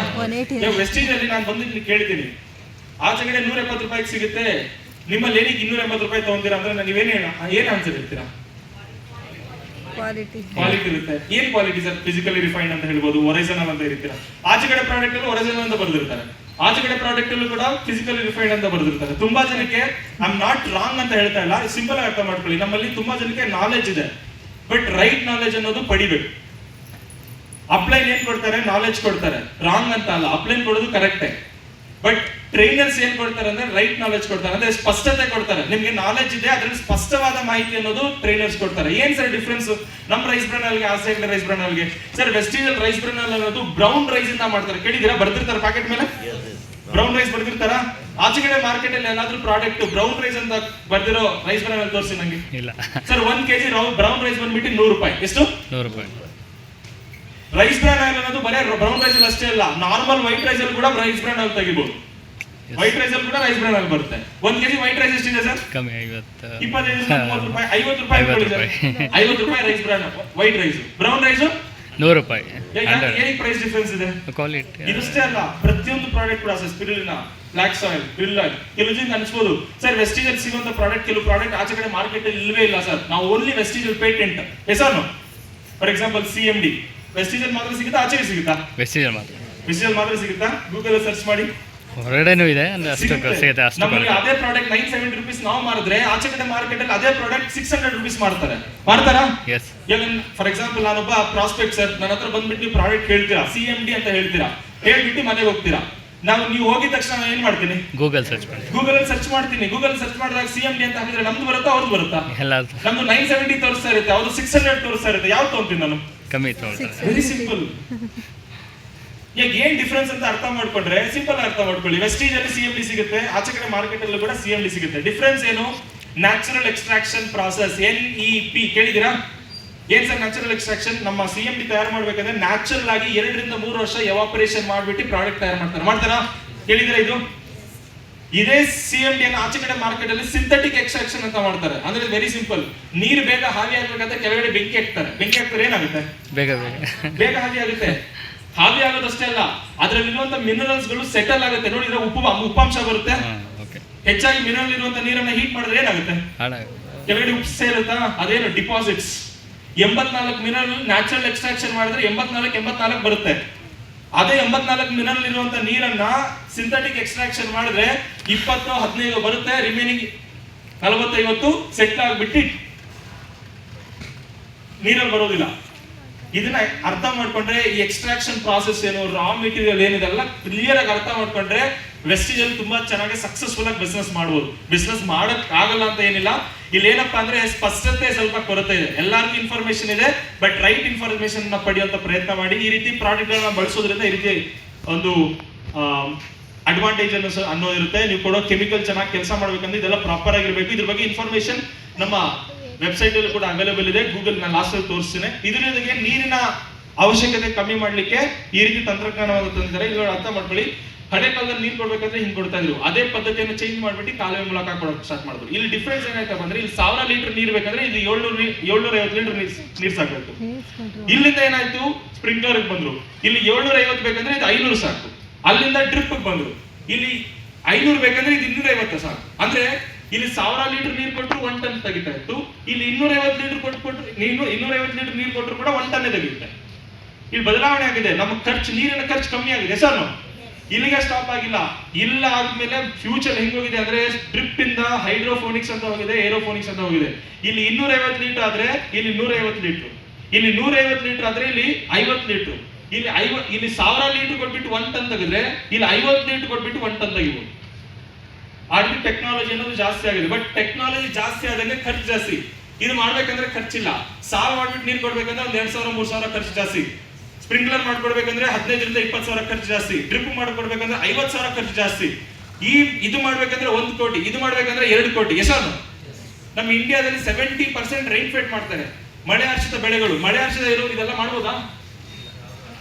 ವೆಸ್ಟೇಜ್ ಅಲ್ಲಿ ನಾನು ಬಂದು ಇಲ್ಲಿ ಕೇಳ್ತೀನಿ. ಆಚೆ ಕಡೆ ನೂರ ಎಪ್ಪತ್ತು ರೂಪಾಯಿಗೆ ಸಿಗುತ್ತೆ. ನಿಮ್ಮಲ್ಲಿ ಏನಕ್ಕೆ ಇನ್ನೂರ ಎಂಬತ್ತು ರೂಪಾಯಿ ತಗೊಂತೀರಾ ಅಂದ್ರೆ ನಾನು ನೀವೇನು ಏನು ಆನ್ಸರ್ ಇರ್ತೀರಾ ಕ್ವಾಲಿಟಿ ಕ್ವಾಲಿಟಿ ಇರುತ್ತೆ. ಏನ್ ಕ್ವಾಲಿಟಿ ಸರ್? ಫಿಸಿಕಲಿ ರಿಫೈನ್ಡ್ ಅಂತ ಹೇಳ್ಬೋದು ಒರಿಜಿನಲ್ ಅಂತ ಇರ್ತೀರಾ ಆಚೆ ಕಡೆ ಪ್ರಾಡಕ್ಟ್ ಅಲ್ಲಿ ಒರಿಜಿನಲ್ ಅಂತ ಬರ್ದಿರ್ತಾರೆ. ಆಚೆ ಕಡೆ ಪ್ರಾಡಕ್ಟ್ ಅಲ್ಲೂ ಕೂಡ ಫಿಸಿಕಲಿ ರಿಫೈನ್ಡ್ ಅಂತ ಬರ್ದಿರ್ತಾರೆ. ತುಂಬಾ ಜನಕ್ಕೆ ಐ ಆಮ್ ನಾಟ್ ರಾಂಗ್ ಅಂತ ಹೇಳ್ತಾ ಇಲ್ಲ. ಸಿಂಪಲ್ ಆಗಿ ಅರ್ಥ ಮಾಡ್ಕೊಳ್ಳಿ. ನಮ್ಮಲ್ಲಿ ತುಂಬಾ ಜನಕ್ಕೆ ನಾಲೆಜ್ ಇದೆ. ಬಟ್ ರೈಟ್ ನಾಲೆಜ್ ಅನ್ನೋದು ಪಡಿಬೇಕು. ಅಪ್ಲೈನ್ ಏನ್ ಕೊಡ್ತಾರೆ? ನಾಲೆಜ್ ಕೊಡ್ತಾರೆ. ರಾಂಗ್ ಅಂತ ಅಲ್ಲ. ಅಪ್ಲೈನ್ ಕೊಡೋದು ಕರೆಕ್ಟೇ ಬಟ್ ಟ್ರೈನರ್ಸ್ ಏನ್ ಕೊಡ್ತಾರೆ ಅಂದ್ರೆ ರೈಟ್ ನಾಲೆಜ್ ಕೊಡ್ತಾರೆ. ಅಂದ್ರೆ ಸ್ಪಷ್ಟತೆ ಕೊಡ್ತಾರೆ. ನಿಮ್ಗೆ ನಾಲೆಜ್ ಇದೆ ಅದ್ರಲ್ಲಿ ಸ್ಪಷ್ಟವಾದ ಮಾಹಿತಿ ಅನ್ನೋದು ಟ್ರೈನರ್ಸ್ ಕೊಡ್ತಾರೆ. ಏನ್ ಸರ್ ಡಿಫ್ರೆನ್ಸ್ ನಮ್ಮ ರೈಸ್ ಬ್ರಾಂಡ್ ಆಸೆ ಇಲ್ಲ ರೈಸ್ ಬ್ರಾಂಡ್ ಅಲ್ಲಿ ಸರ್ ವೆಸ್ಟಿಜಲ್ ರೈಸ್ ಬ್ರಾನಲ್ ಅನ್ನೋದು ಬ್ರೌನ್ ರೈಸ್ ಇಂದ ಮಾಡ್ತಾರೆ. ಕೇಳಿದಿರಾ ಬರ್ತಿರ್ತಾರೆ ಪ್ಯಾಕೆಟ್ ಮೇಲೆ? ಬ್ರೌನ್ ರೈಸ್ ಬರ್ದಿರ್ತಾರ? ಆಚೆಗಡೆ ಮಾರ್ಕೆಟ್ ಅಲ್ಲಿ ಏನಾದ್ರೂ ಪ್ರಾಡಕ್ಟ್ ಬ್ರೌನ್ ರೈಸ್ ಅಂತ ಬರ್ದಿರೋ ರೈಸ್ ಬ್ರಾನಲ್ ತೋರಿಸಿ ನಂಗೆ. ಇಲ್ಲ. ಸರ್ ಒಂದ್ ಕೆಜಿ ಬ್ರೌನ್ ರೈಸ್ ಬಂದ್ಬಿಟ್ಟು ನೂರು ರೂಪಾಯಿ. ಎಷ್ಟು? ನೂರು ರೂಪಾಯಿ. ರೈಸ್ ಬ್ರಾಂಡ್ ಆಯಿಲ್ ಅನ್ನೋದು ಬರೀ ಬ್ರೌನ್ ರೈಸ್ ಅಲ್ಲಿ ಅಷ್ಟೇ ಅಲ್ಲ ನಾರ್ಮಲ್ ವೈಟ್ ರೈಸ್ ಅಲ್ಲಿ ಕೂಡ ರೈಸ್ ಬ್ರ್ಯಾಂಡ್ ಆಗಿ ತೆಗಿಬಹುದು ವೈಟ್ ರೈಸ್ ಅಲ್ಲಿ ಕೂಡ ರೈಸ್ ಬ್ರ್ಯಾಂಡ್ ಆಗಿ ಬರುತ್ತೆ. ಒಂದ್ ಕೆಜಿ ವೈಟ್ ರೈಸ್ ಎಷ್ಟಿದೆ ಸರ್? ಕಮ್ಮಿ ಐವತ್ತು. ಇಪ್ಪತ್ತೈದು ರೂಪಾಯಿ ಐವತ್ತು ರೂಪಾಯಿ ಐವತ್ತು. ರೂಪಾಯಿ. Rice brand white rice brown rice ನೂರು ರೂಪಾಯಿ. ಏನಕ್ಕೆ ಪ್ರೈಸ್ ಡಿಫ್ರೆನ್ಸ್ ಇದೆ? ಕ್ವಾಲಿಟಿ ಇದಷ್ಟೇ ಅಲ್ಲ ಪ್ರತಿಯೊಂದು ಪ್ರಾಡಕ್ಟ್ ಕೂಡ sir spirulina black soil oil ಕೆಲವು ಜನ ಅನ್ಸ್ಬೋದು ಸರ್ ವೆಸ್ಟೀಜ್ ಅಲ್ಲಿ ಸಿಗುವಂತ ಪ್ರಾಡಕ್ಟ್ ಕೆಲವು ಪ್ರಾಡಕ್ಟ್ ಆಚೆ ಕಡೆ ಮಾರ್ಕೆಟ್ ಅಲ್ಲಿ ಇಲ್ವೇ ಇಲ್ಲ ಸರ್. ನಾವು only Vestige patent yes for example C M D Vestige ಅಲ್ಲಿ ಮಾತ್ರ ಸಿಗುತ್ತಾ? ಆಚೆಗೆ ಸಿಗುತ್ತಾ? ವೆಸ್ಟಿಜಲ್ ಮಾತ್ರ. ವೆಸ್ಟಿಜಲ್ ಮಾತ್ರ ಸಿಗುತ್ತಾ? ಗೂಗಲ್ ಸರ್ಚ್ ಮಾಡಿ. ಹೊರಗಡೆನೂ ಇದೆ ಅಂದ್ರೆ ಅಷ್ಟು ಸಿಗುತ್ತೆ. ಅಷ್ಟು ನಮ್ಮಲ್ಲಿ ಅದೇ ಪ್ರಾಡಕ್ಟ್ ನೈನ್ ಸೆವೆಂಟಿ ರುಪೀಸ್ ನಾವು ಮಾರಿದ್ರೆ ಆಚೆ ಕಡೆ ಮಾರ್ಕೆಟ್ ಅಲ್ಲಿ ಅದೇ ಪ್ರಾಡಕ್ಟ್ ಸಿಕ್ಸ್ ಹಂಡ್ರೆಡ್ ರುಪೀಸ್ ಮಾಡ್ತಾರೆ ಮಾಡ್ತಾರಾ ಎಸ್ ಈಗ ಫಾರ್ ಎಕ್ಸಾಂಪಲ್ ನಾನೊಬ್ಬ ಪ್ರಾಸ್ಪೆಕ್ಟ್ ಸರ್ ನನ್ನ ಹತ್ರ ಬಂದ್ಬಿಟ್ಟು ನೀವು ಪ್ರಾಡಕ್ಟ್ ಹೇಳ್ತೀರಾ? ಸಿ ಎಂ ಡಿ ಅಂತ ಹೇಳ್ತೀರಾ? ಹೇಳ್ಬಿಟ್ಟು ಮನೆಗೆ ಹೋಗ್ತೀರಾ? ನಾವು ನೀವು ಹೋಗಿದ ತಕ್ಷಣ ನಾನು ಏನ್ ಮಾಡ್ತೀನಿ? ಗೂಗಲ್ ಸರ್ಚ್ ಮಾಡಿ. ಗೂಗಲ್ ಅಲ್ಲಿ ಸರ್ಚ್ ಮಾಡ್ತೀನಿ. ಗೂಗಲ್ ಸರ್ಚ್ ಮಾಡಿದಾಗ ಸಿ ಎಂ ಡಿ ಅಂತ ಹಾಕಿದ್ರೆ ನಮ್ದು ಬರುತ್ತಾ? ಅವ್ರದ್ದು ಬರುತ್ತಾ? ನಮ್ದು ನೈನ್ ಸೆವೆಂಟಿ ತೋರಿಸ್ತಾ ಇರುತ್ತೆ. ಅವ್ರು ಸಿಕ್ಸ್ ಹಂಡ್ರೆಡ್ ತೋರಿಸ್ತಾ ಇರುತ್ತೆ. ಯಾವ್ದು ತಗೊಂತೀನಿ ನಾನು? ಕಮ್ಮಿ ತೊಗೊಳ್ತಾರೆ ವೆರಿ ಸಿಂಪಲ್ ಈಗ ಏನ್ ಡಿಫ್ರೆನ್ಸ್ ಅಂತ ಅರ್ಥ ಮಾಡ್ಕೊಂಡ್ರೆ ಸಿಂಪಲ್ ಅರ್ಥ ಮಾಡ್ಕೊಳ್ಳಿ. ವೆಸ್ಟೀಜ್ ಅಲ್ಲಿ ಸಿಎಂ ಡಿ ಸಿಗುತ್ತೆ ಆಚೆ ಕಡೆ ಮಾರ್ಕೆಟ್ ಅಲ್ಲೂ ಕೂಡ ಸಿಎಂ ಡಿ ಸಿಗುತ್ತೆ. ಡಿಫ್ರೆನ್ಸ್ ಏನು? Natural extraction process N E P ಕೇಳಿದಿರಾ ಏನ್ ಸರ್ ನ್ಯಾಚುರಲ್ ಎಕ್ಸ್ಟ್ರಾಕ್ಷನ್ ನಮ್ಮ ಸಿಎಂ ಡಿ ತಯಾರು ಮಾಡ್ಬೇಕಂದ್ರೆ ನ್ಯಾಚುರಲ್ ಆಗಿ ಎರಡರಿಂದ ಮೂರು ವರ್ಷ ಎವಾಪರೇಷನ್ ಮಾಡ್ಬಿಟ್ಟು ಪ್ರಾಡಕ್ಟ್ ತಯಾರು ಮಾಡ್ತಾರೆ. ಮಾಡ್ತಾರಾ? ಕೇಳಿದಿರಾ ಇದು? ಇದೇ ಸಿಎಂ ಡಿ ಅನ್ನು ಆಚೆ ಕಡೆ ಮಾರ್ಕೆಟ್ ಅಲ್ಲಿ ಸಿಂಥೆಟಿಕ್ ಎಕ್ಸ್ಟ್ರಾಕ್ಷನ್ ಅಂತ ಮಾಡ್ತಾರೆ. ಅಂದ್ರೆ ವೆರಿ ಸಿಂಪಲ್ ನೀರು ಬೇಗ ಹಾವಿ ಆಗ್ಬೇಕಂತ ಕೆಳಗಡೆ ಬೆಂಕಿ ಹಾಕ್ತಾರೆ. ಬೆಂಕಿ ಹಾಕ್ತಾರೆ ಏನಾಗುತ್ತೆ? ಬೇಗ ಬೇಗ. ಬೇಗ ಹಾವಿ ಆಗುತ್ತೆ. ಹಾವಿ ಆಗೋದಷ್ಟೇ ಅಲ್ಲ ಅದರಲ್ಲಿರುವಂತ ಮಿನರಲ್ಸ್ಗಳು ಸೆಟಲ್ ಆಗುತ್ತೆ. ನೋಡಿದ್ರೆ ಉಪ್ಪು ಉಪ್ಪಾಂಶ ಬರುತ್ತೆ. ಹೆಚ್ಚಾಗಿ ಮಿನರಲ್ ಇರುವಂತ ನೀರನ್ನ ಹೀಟ್ ಮಾಡಿದ್ರೆ ಏನಾಗುತ್ತೆ? ಕೆಲವೆಡೆ ಕೆಳಗಡೆ ಉಪ್ಪು ಸೇರುತ್ತಾ ಅದೇನು ಡಿಪಾಸಿಟ್ಸ್ ಎಂಬತ್ನಾಲ್ಕು ಮಿನರಲ್ ನ್ಯಾಚುರಲ್ ಎಕ್ಸ್ಟ್ರಾಕ್ಷನ್ ಮಾಡಿದ್ರೆ ಎಂಬತ್ನಾಲ್ಕು ಎಂಬತ್ನಾಲ್ಕು ಬರುತ್ತೆ. ಅದೇ ಎಂಬತ್ನಾಲ್ಕು ಮಿನರಲ್ ಇರುವಂತ ನೀರನ್ನ ಸಿಂಥೆಟಿಕ್ ಎಕ್ಸ್ಟ್ರಾಕ್ಷನ್ ಮಾಡಿದ್ರೆ ಇಪ್ಪತ್ತು ಹದಿನೈದು ಬರುತ್ತೆ ರಿಮೈನಿಂಗ್ ನಲವತ್ತೈವತ್ತು ಸೆಟ್ ಆಗಿಬಿಟ್ಟು ನೀರಲ್ಲಿ ಬರೋದಿಲ್ಲ. ಇದನ್ನ ಅರ್ಥ ಮಾಡ್ಕೊಂಡ್ರೆ ಈ ಎಕ್ಸ್ಟ್ರಾಕ್ಷನ್ ಪ್ರಾಸೆಸ್ ಏನು ರಾ ಮೆಟೀರಿಯಲ್ ಏನಿದೆಲ್ಲ ಕ್ಲಿಯರ್ ಆಗಿ ಅರ್ಥ ಮಾಡ್ಕೊಂಡ್ರೆ ವೆಸ್ಟೇಜ್ ಅಲ್ಲಿ ತುಂಬಾ ಚೆನ್ನಾಗಿ ಸಕ್ಸಸ್ಫುಲ್ ಆಗಿ ಬಿಸ್ನೆಸ್ ಮಾಡ್ಬೋದು. ಬಿಸ್ನೆಸ್ ಮಾಡಕ್ ಆಗಲ್ಲ ಅಂತ ಏನಿಲ್ಲ. ಇಲ್ಲಿ ಏನಪ್ಪಾ ಅಂದ್ರೆ ಸ್ಪಷ್ಟತೆ ಸ್ವಲ್ಪ ಕೊರತೆ ಇದೆ. ಎಲ್ಲರಿಗೂ ಇನ್ಫಾರ್ಮೇಶನ್ ಇದೆ ಬಟ್ ರೈಟ್ ಇನ್ಫಾರ್ಮೇಶನ್ನ ಪಡೆಯುವಂತ ಪ್ರಯತ್ನ ಮಾಡಿ. ಈ ರೀತಿ ಪ್ರಾಡಕ್ಟ್ ಗಳನ್ನ ಬಳಸೋದ್ರಿಂದ ಈ ರೀತಿ ಒಂದು ಅಡ್ವಾಂಟೇಜ್ ಅನ್ನೋ ಇರುತ್ತೆ ನೀವು ಕೊಡೋ ಕೆಮಿಕಲ್ ಚೆನ್ನಾಗಿ ಕೆಲಸ ಮಾಡ್ಬೇಕಂದ್ರೆ ಇದೆಲ್ಲ ಪ್ರಾಪರ್ ಆಗಿರ್ಬೇಕು. ಇದ್ರ ಬಗ್ಗೆ ಇನ್ಫಾರ್ಮೇಶನ್ ನಮ್ಮ ವೆಬ್ಸೈಟ್ ಅಲ್ಲಿ ಕೂಡ ಅವೈಲೇಬಲ್ ಇದೆ. ಗೂಗಲ್ ನಾನು ಲಾಸ್ಟ್ ಅಲ್ಲಿ ತೋರಿಸ್ತೇನೆ. ಇದರೊಂದಿಗೆ ನೀರಿನ ಅವಶ್ಯಕತೆ ಕಮ್ಮಿ ಮಾಡ್ಲಿಕ್ಕೆ ಈ ರೀತಿ ತಂತ್ರಜ್ಞಾನವನ್ನು ತಂದಿದ್ದಾರೆ. ಇದ್ರ ಅರ್ಥ ಮಾಡ್ಕೊಳ್ಳಿ. ಹಳೆ ಕಾಲದಲ್ಲಿ ನೀರು ಕೊಡ್ಬೇಕಂದ್ರೆ ಹಿಂಗ್ ಕೊಡ್ತಾ ಇದ್ರು. ಅದೇ ಪದ್ಧತಿಯನ್ನು ಚೇಂಜ್ ಮಾಡ್ಬಿಟ್ಟು ಕಾಲುವೆ ಮೂಲಕ ಕೊಡೋಕೆ ಸ್ಟಾರ್ಟ್ ಮಾಡಿದ್ರು. ಇಲ್ಲಿ ಡಿಫ್ರೆನ್ಸ್ ಏನಾಯ್ತಪ್ಪ ಅಂದ್ರೆ ಇಲ್ಲಿ ಸಾವಿರ ಲೀಟರ್ ನೀರು ಬೇಕಂದ್ರೆ ಇಲ್ಲಿ ಏಳ್ನೂರು ಏಳ್ನೂರ ಐವತ್ತು ಲೀಟರ್ ನೀರು ಸಾಕಾಯ್ತು ಇಲ್ಲಿಂದ ಏನಾಯ್ತು? ಸ್ಪ್ರಿಂಕ್ಲರ್ ಬಂದ್ರು. ಇಲ್ಲಿ ಏಳ್ನೂರ ಐವತ್ತು ಬೇಕಂದ್ರೆ ಇದು ಐನೂರು ಸಾಕು. ಅಲ್ಲಿಂದ ಡ್ರಿಪ್ ಬಂದ್ರು. ಇಲ್ಲಿ ಐನೂರು ಬೇಕಂದ್ರೆ ಇದು ಇನ್ನೂರ ಐವತ್ತು ಸಾಕು. ಅಂದ್ರೆ ಇಲ್ಲಿ ಸಾವಿರ ಲೀಟರ್ ನೀರು ಕೊಟ್ಟರು ಒನ್ ಟನ್ ತೆಗಿತಾ ಇತ್ತು. ಇಲ್ಲಿ ಇನ್ನೂರ ಐವತ್ತು ಲೀಟರ್ ಕೊಟ್ಟು ಕೊಟ್ಟರು ನೀನು ಇನ್ನೂರ ಐವತ್ತು ಲೀಟರ್ ನೀರು ಕೊಟ್ಟರು ಕೂಡ ಒನ್ ಟನ್ ತೆಗೆಯುತ್ತೆ. ಇಲ್ಲಿ ಬದಲಾವಣೆ ಆಗಿದೆ. ನಮ್ಮ ಖರ್ಚು ನೀರಿನ ಖರ್ಚು ಕಮ್ಮಿ ಆಗಿದೆ. ಸರ್ ಇಲ್ಲಿಗೆ ಸ್ಟಾಪ್ ಆಗಿಲ್ಲ. ಇಲ್ಲ ಆದ್ಮೇಲೆ ಫ್ಯೂಚರ್ ಹೆಂಗೋಗಿದೆ ಅಂದ್ರೆ ಡ್ರಿಪ್ ಇಂದ ಹೈಡ್ರೋಫೋನಿಕ್ಸ್ ಅಂತ ಹೋಗಿದೆ ಏರೋಫೋನಿಕ್ಸ್ ಅಂತ ಹೋಗಿದೆ. ಇಲ್ಲಿ ಇನ್ನೂರ ಐವತ್ತು ಲೀಟರ್ ಆದ್ರೆ ಇಲ್ಲಿ ನೂರ ಐವತ್ತು ಲೀಟರ್. ಇಲ್ಲಿ ನೂರ ಐವತ್ತು ಲೀಟರ್ ಆದ್ರೆ ಇಲ್ಲಿ ಐವತ್ತು ಲೀಟರ್. ಇಲ್ಲಿ ಐವ, ಇಲ್ಲಿ ಸಾವಿರ ಲೀಟರ್ ಕೊಟ್ಬಿಟ್ಟು ಒನ್ ಟನ್ ತೆಗೆದ್ರೆ ಇಲ್ಲಿ ಐವತ್ತು ಲೀಟರ್ ಕೊಟ್ಬಿಟ್ಟು ಒನ್ ಟನ್ ತೆಗಿಬೋದು. ಆದ್ರೆ ಟೆಕ್ನಾಲಜಿ ಅನ್ನೋದು ಜಾಸ್ತಿ ಆಗಿದೆ. ಬಟ್ ಟೆಕ್ನಾಲಜಿ ಜಾಸ್ತಿ ಆದಂಗೆ ಖರ್ಚು ಜಾಸ್ತಿ. ಇದು ಮಾಡ್ಬೇಕಂದ್ರೆ ಖರ್ಚಿಲ್ಲ. ಸಾವಿರ ಮಾಡ್ಬಿಟ್ಟು ನೀರು ಕೊಡ್ಬೇಕಂದ್ರೆ ಒಂದ್ ಎರಡ್ ಸಾವಿರ, ಮೂರ್ ಸಾವಿರ ಖರ್ಚು ಜಾಸ್ತಿ. ಸ್ಪ್ರಿಂಕ್ಲರ್ ಮಾಡ್ಕೊಡ್ಬೇಕಂದ್ರೆ ಹದಿನೈದರಿಂದ ಇಪ್ಪತ್ತು ಸಾವಿರ ಖರ್ಚು ಜಾಸ್ತಿ, ಡ್ರಿಪ್ ಮಾಡ್ಕೊಡ್ಬೇಕಂದ್ರೆ ಐವತ್ತು ಸಾವಿರ ಖರ್ಚು ಜಾಸ್ತಿ. ಈ ಇದು ಮಾಡ್ಬೇಕಂದ್ರೆ ಒಂದು ಕೋಟಿ, ಇದು ಮಾಡ್ಬೇಕಂದ್ರೆ ಎರಡು ಕೋಟಿ ಎಸಾನು ನಮ್ಮ ಇಂಡಿಯಾದಲ್ಲಿ ಸೆವೆಂಟಿ ಪರ್ಸೆಂಟ್ ರೈನ್ ಫೆಡ್ ಮಾಡ್ತಾರೆ. ಮಳೆ ಆಶ್ರಿತ ಬೆಳೆಗಳು, ಮಳೆ ಆಶ್ರಿತ ಇರೋ ಇದೆಲ್ಲ ಮಾಡ್ಬೋದಾ?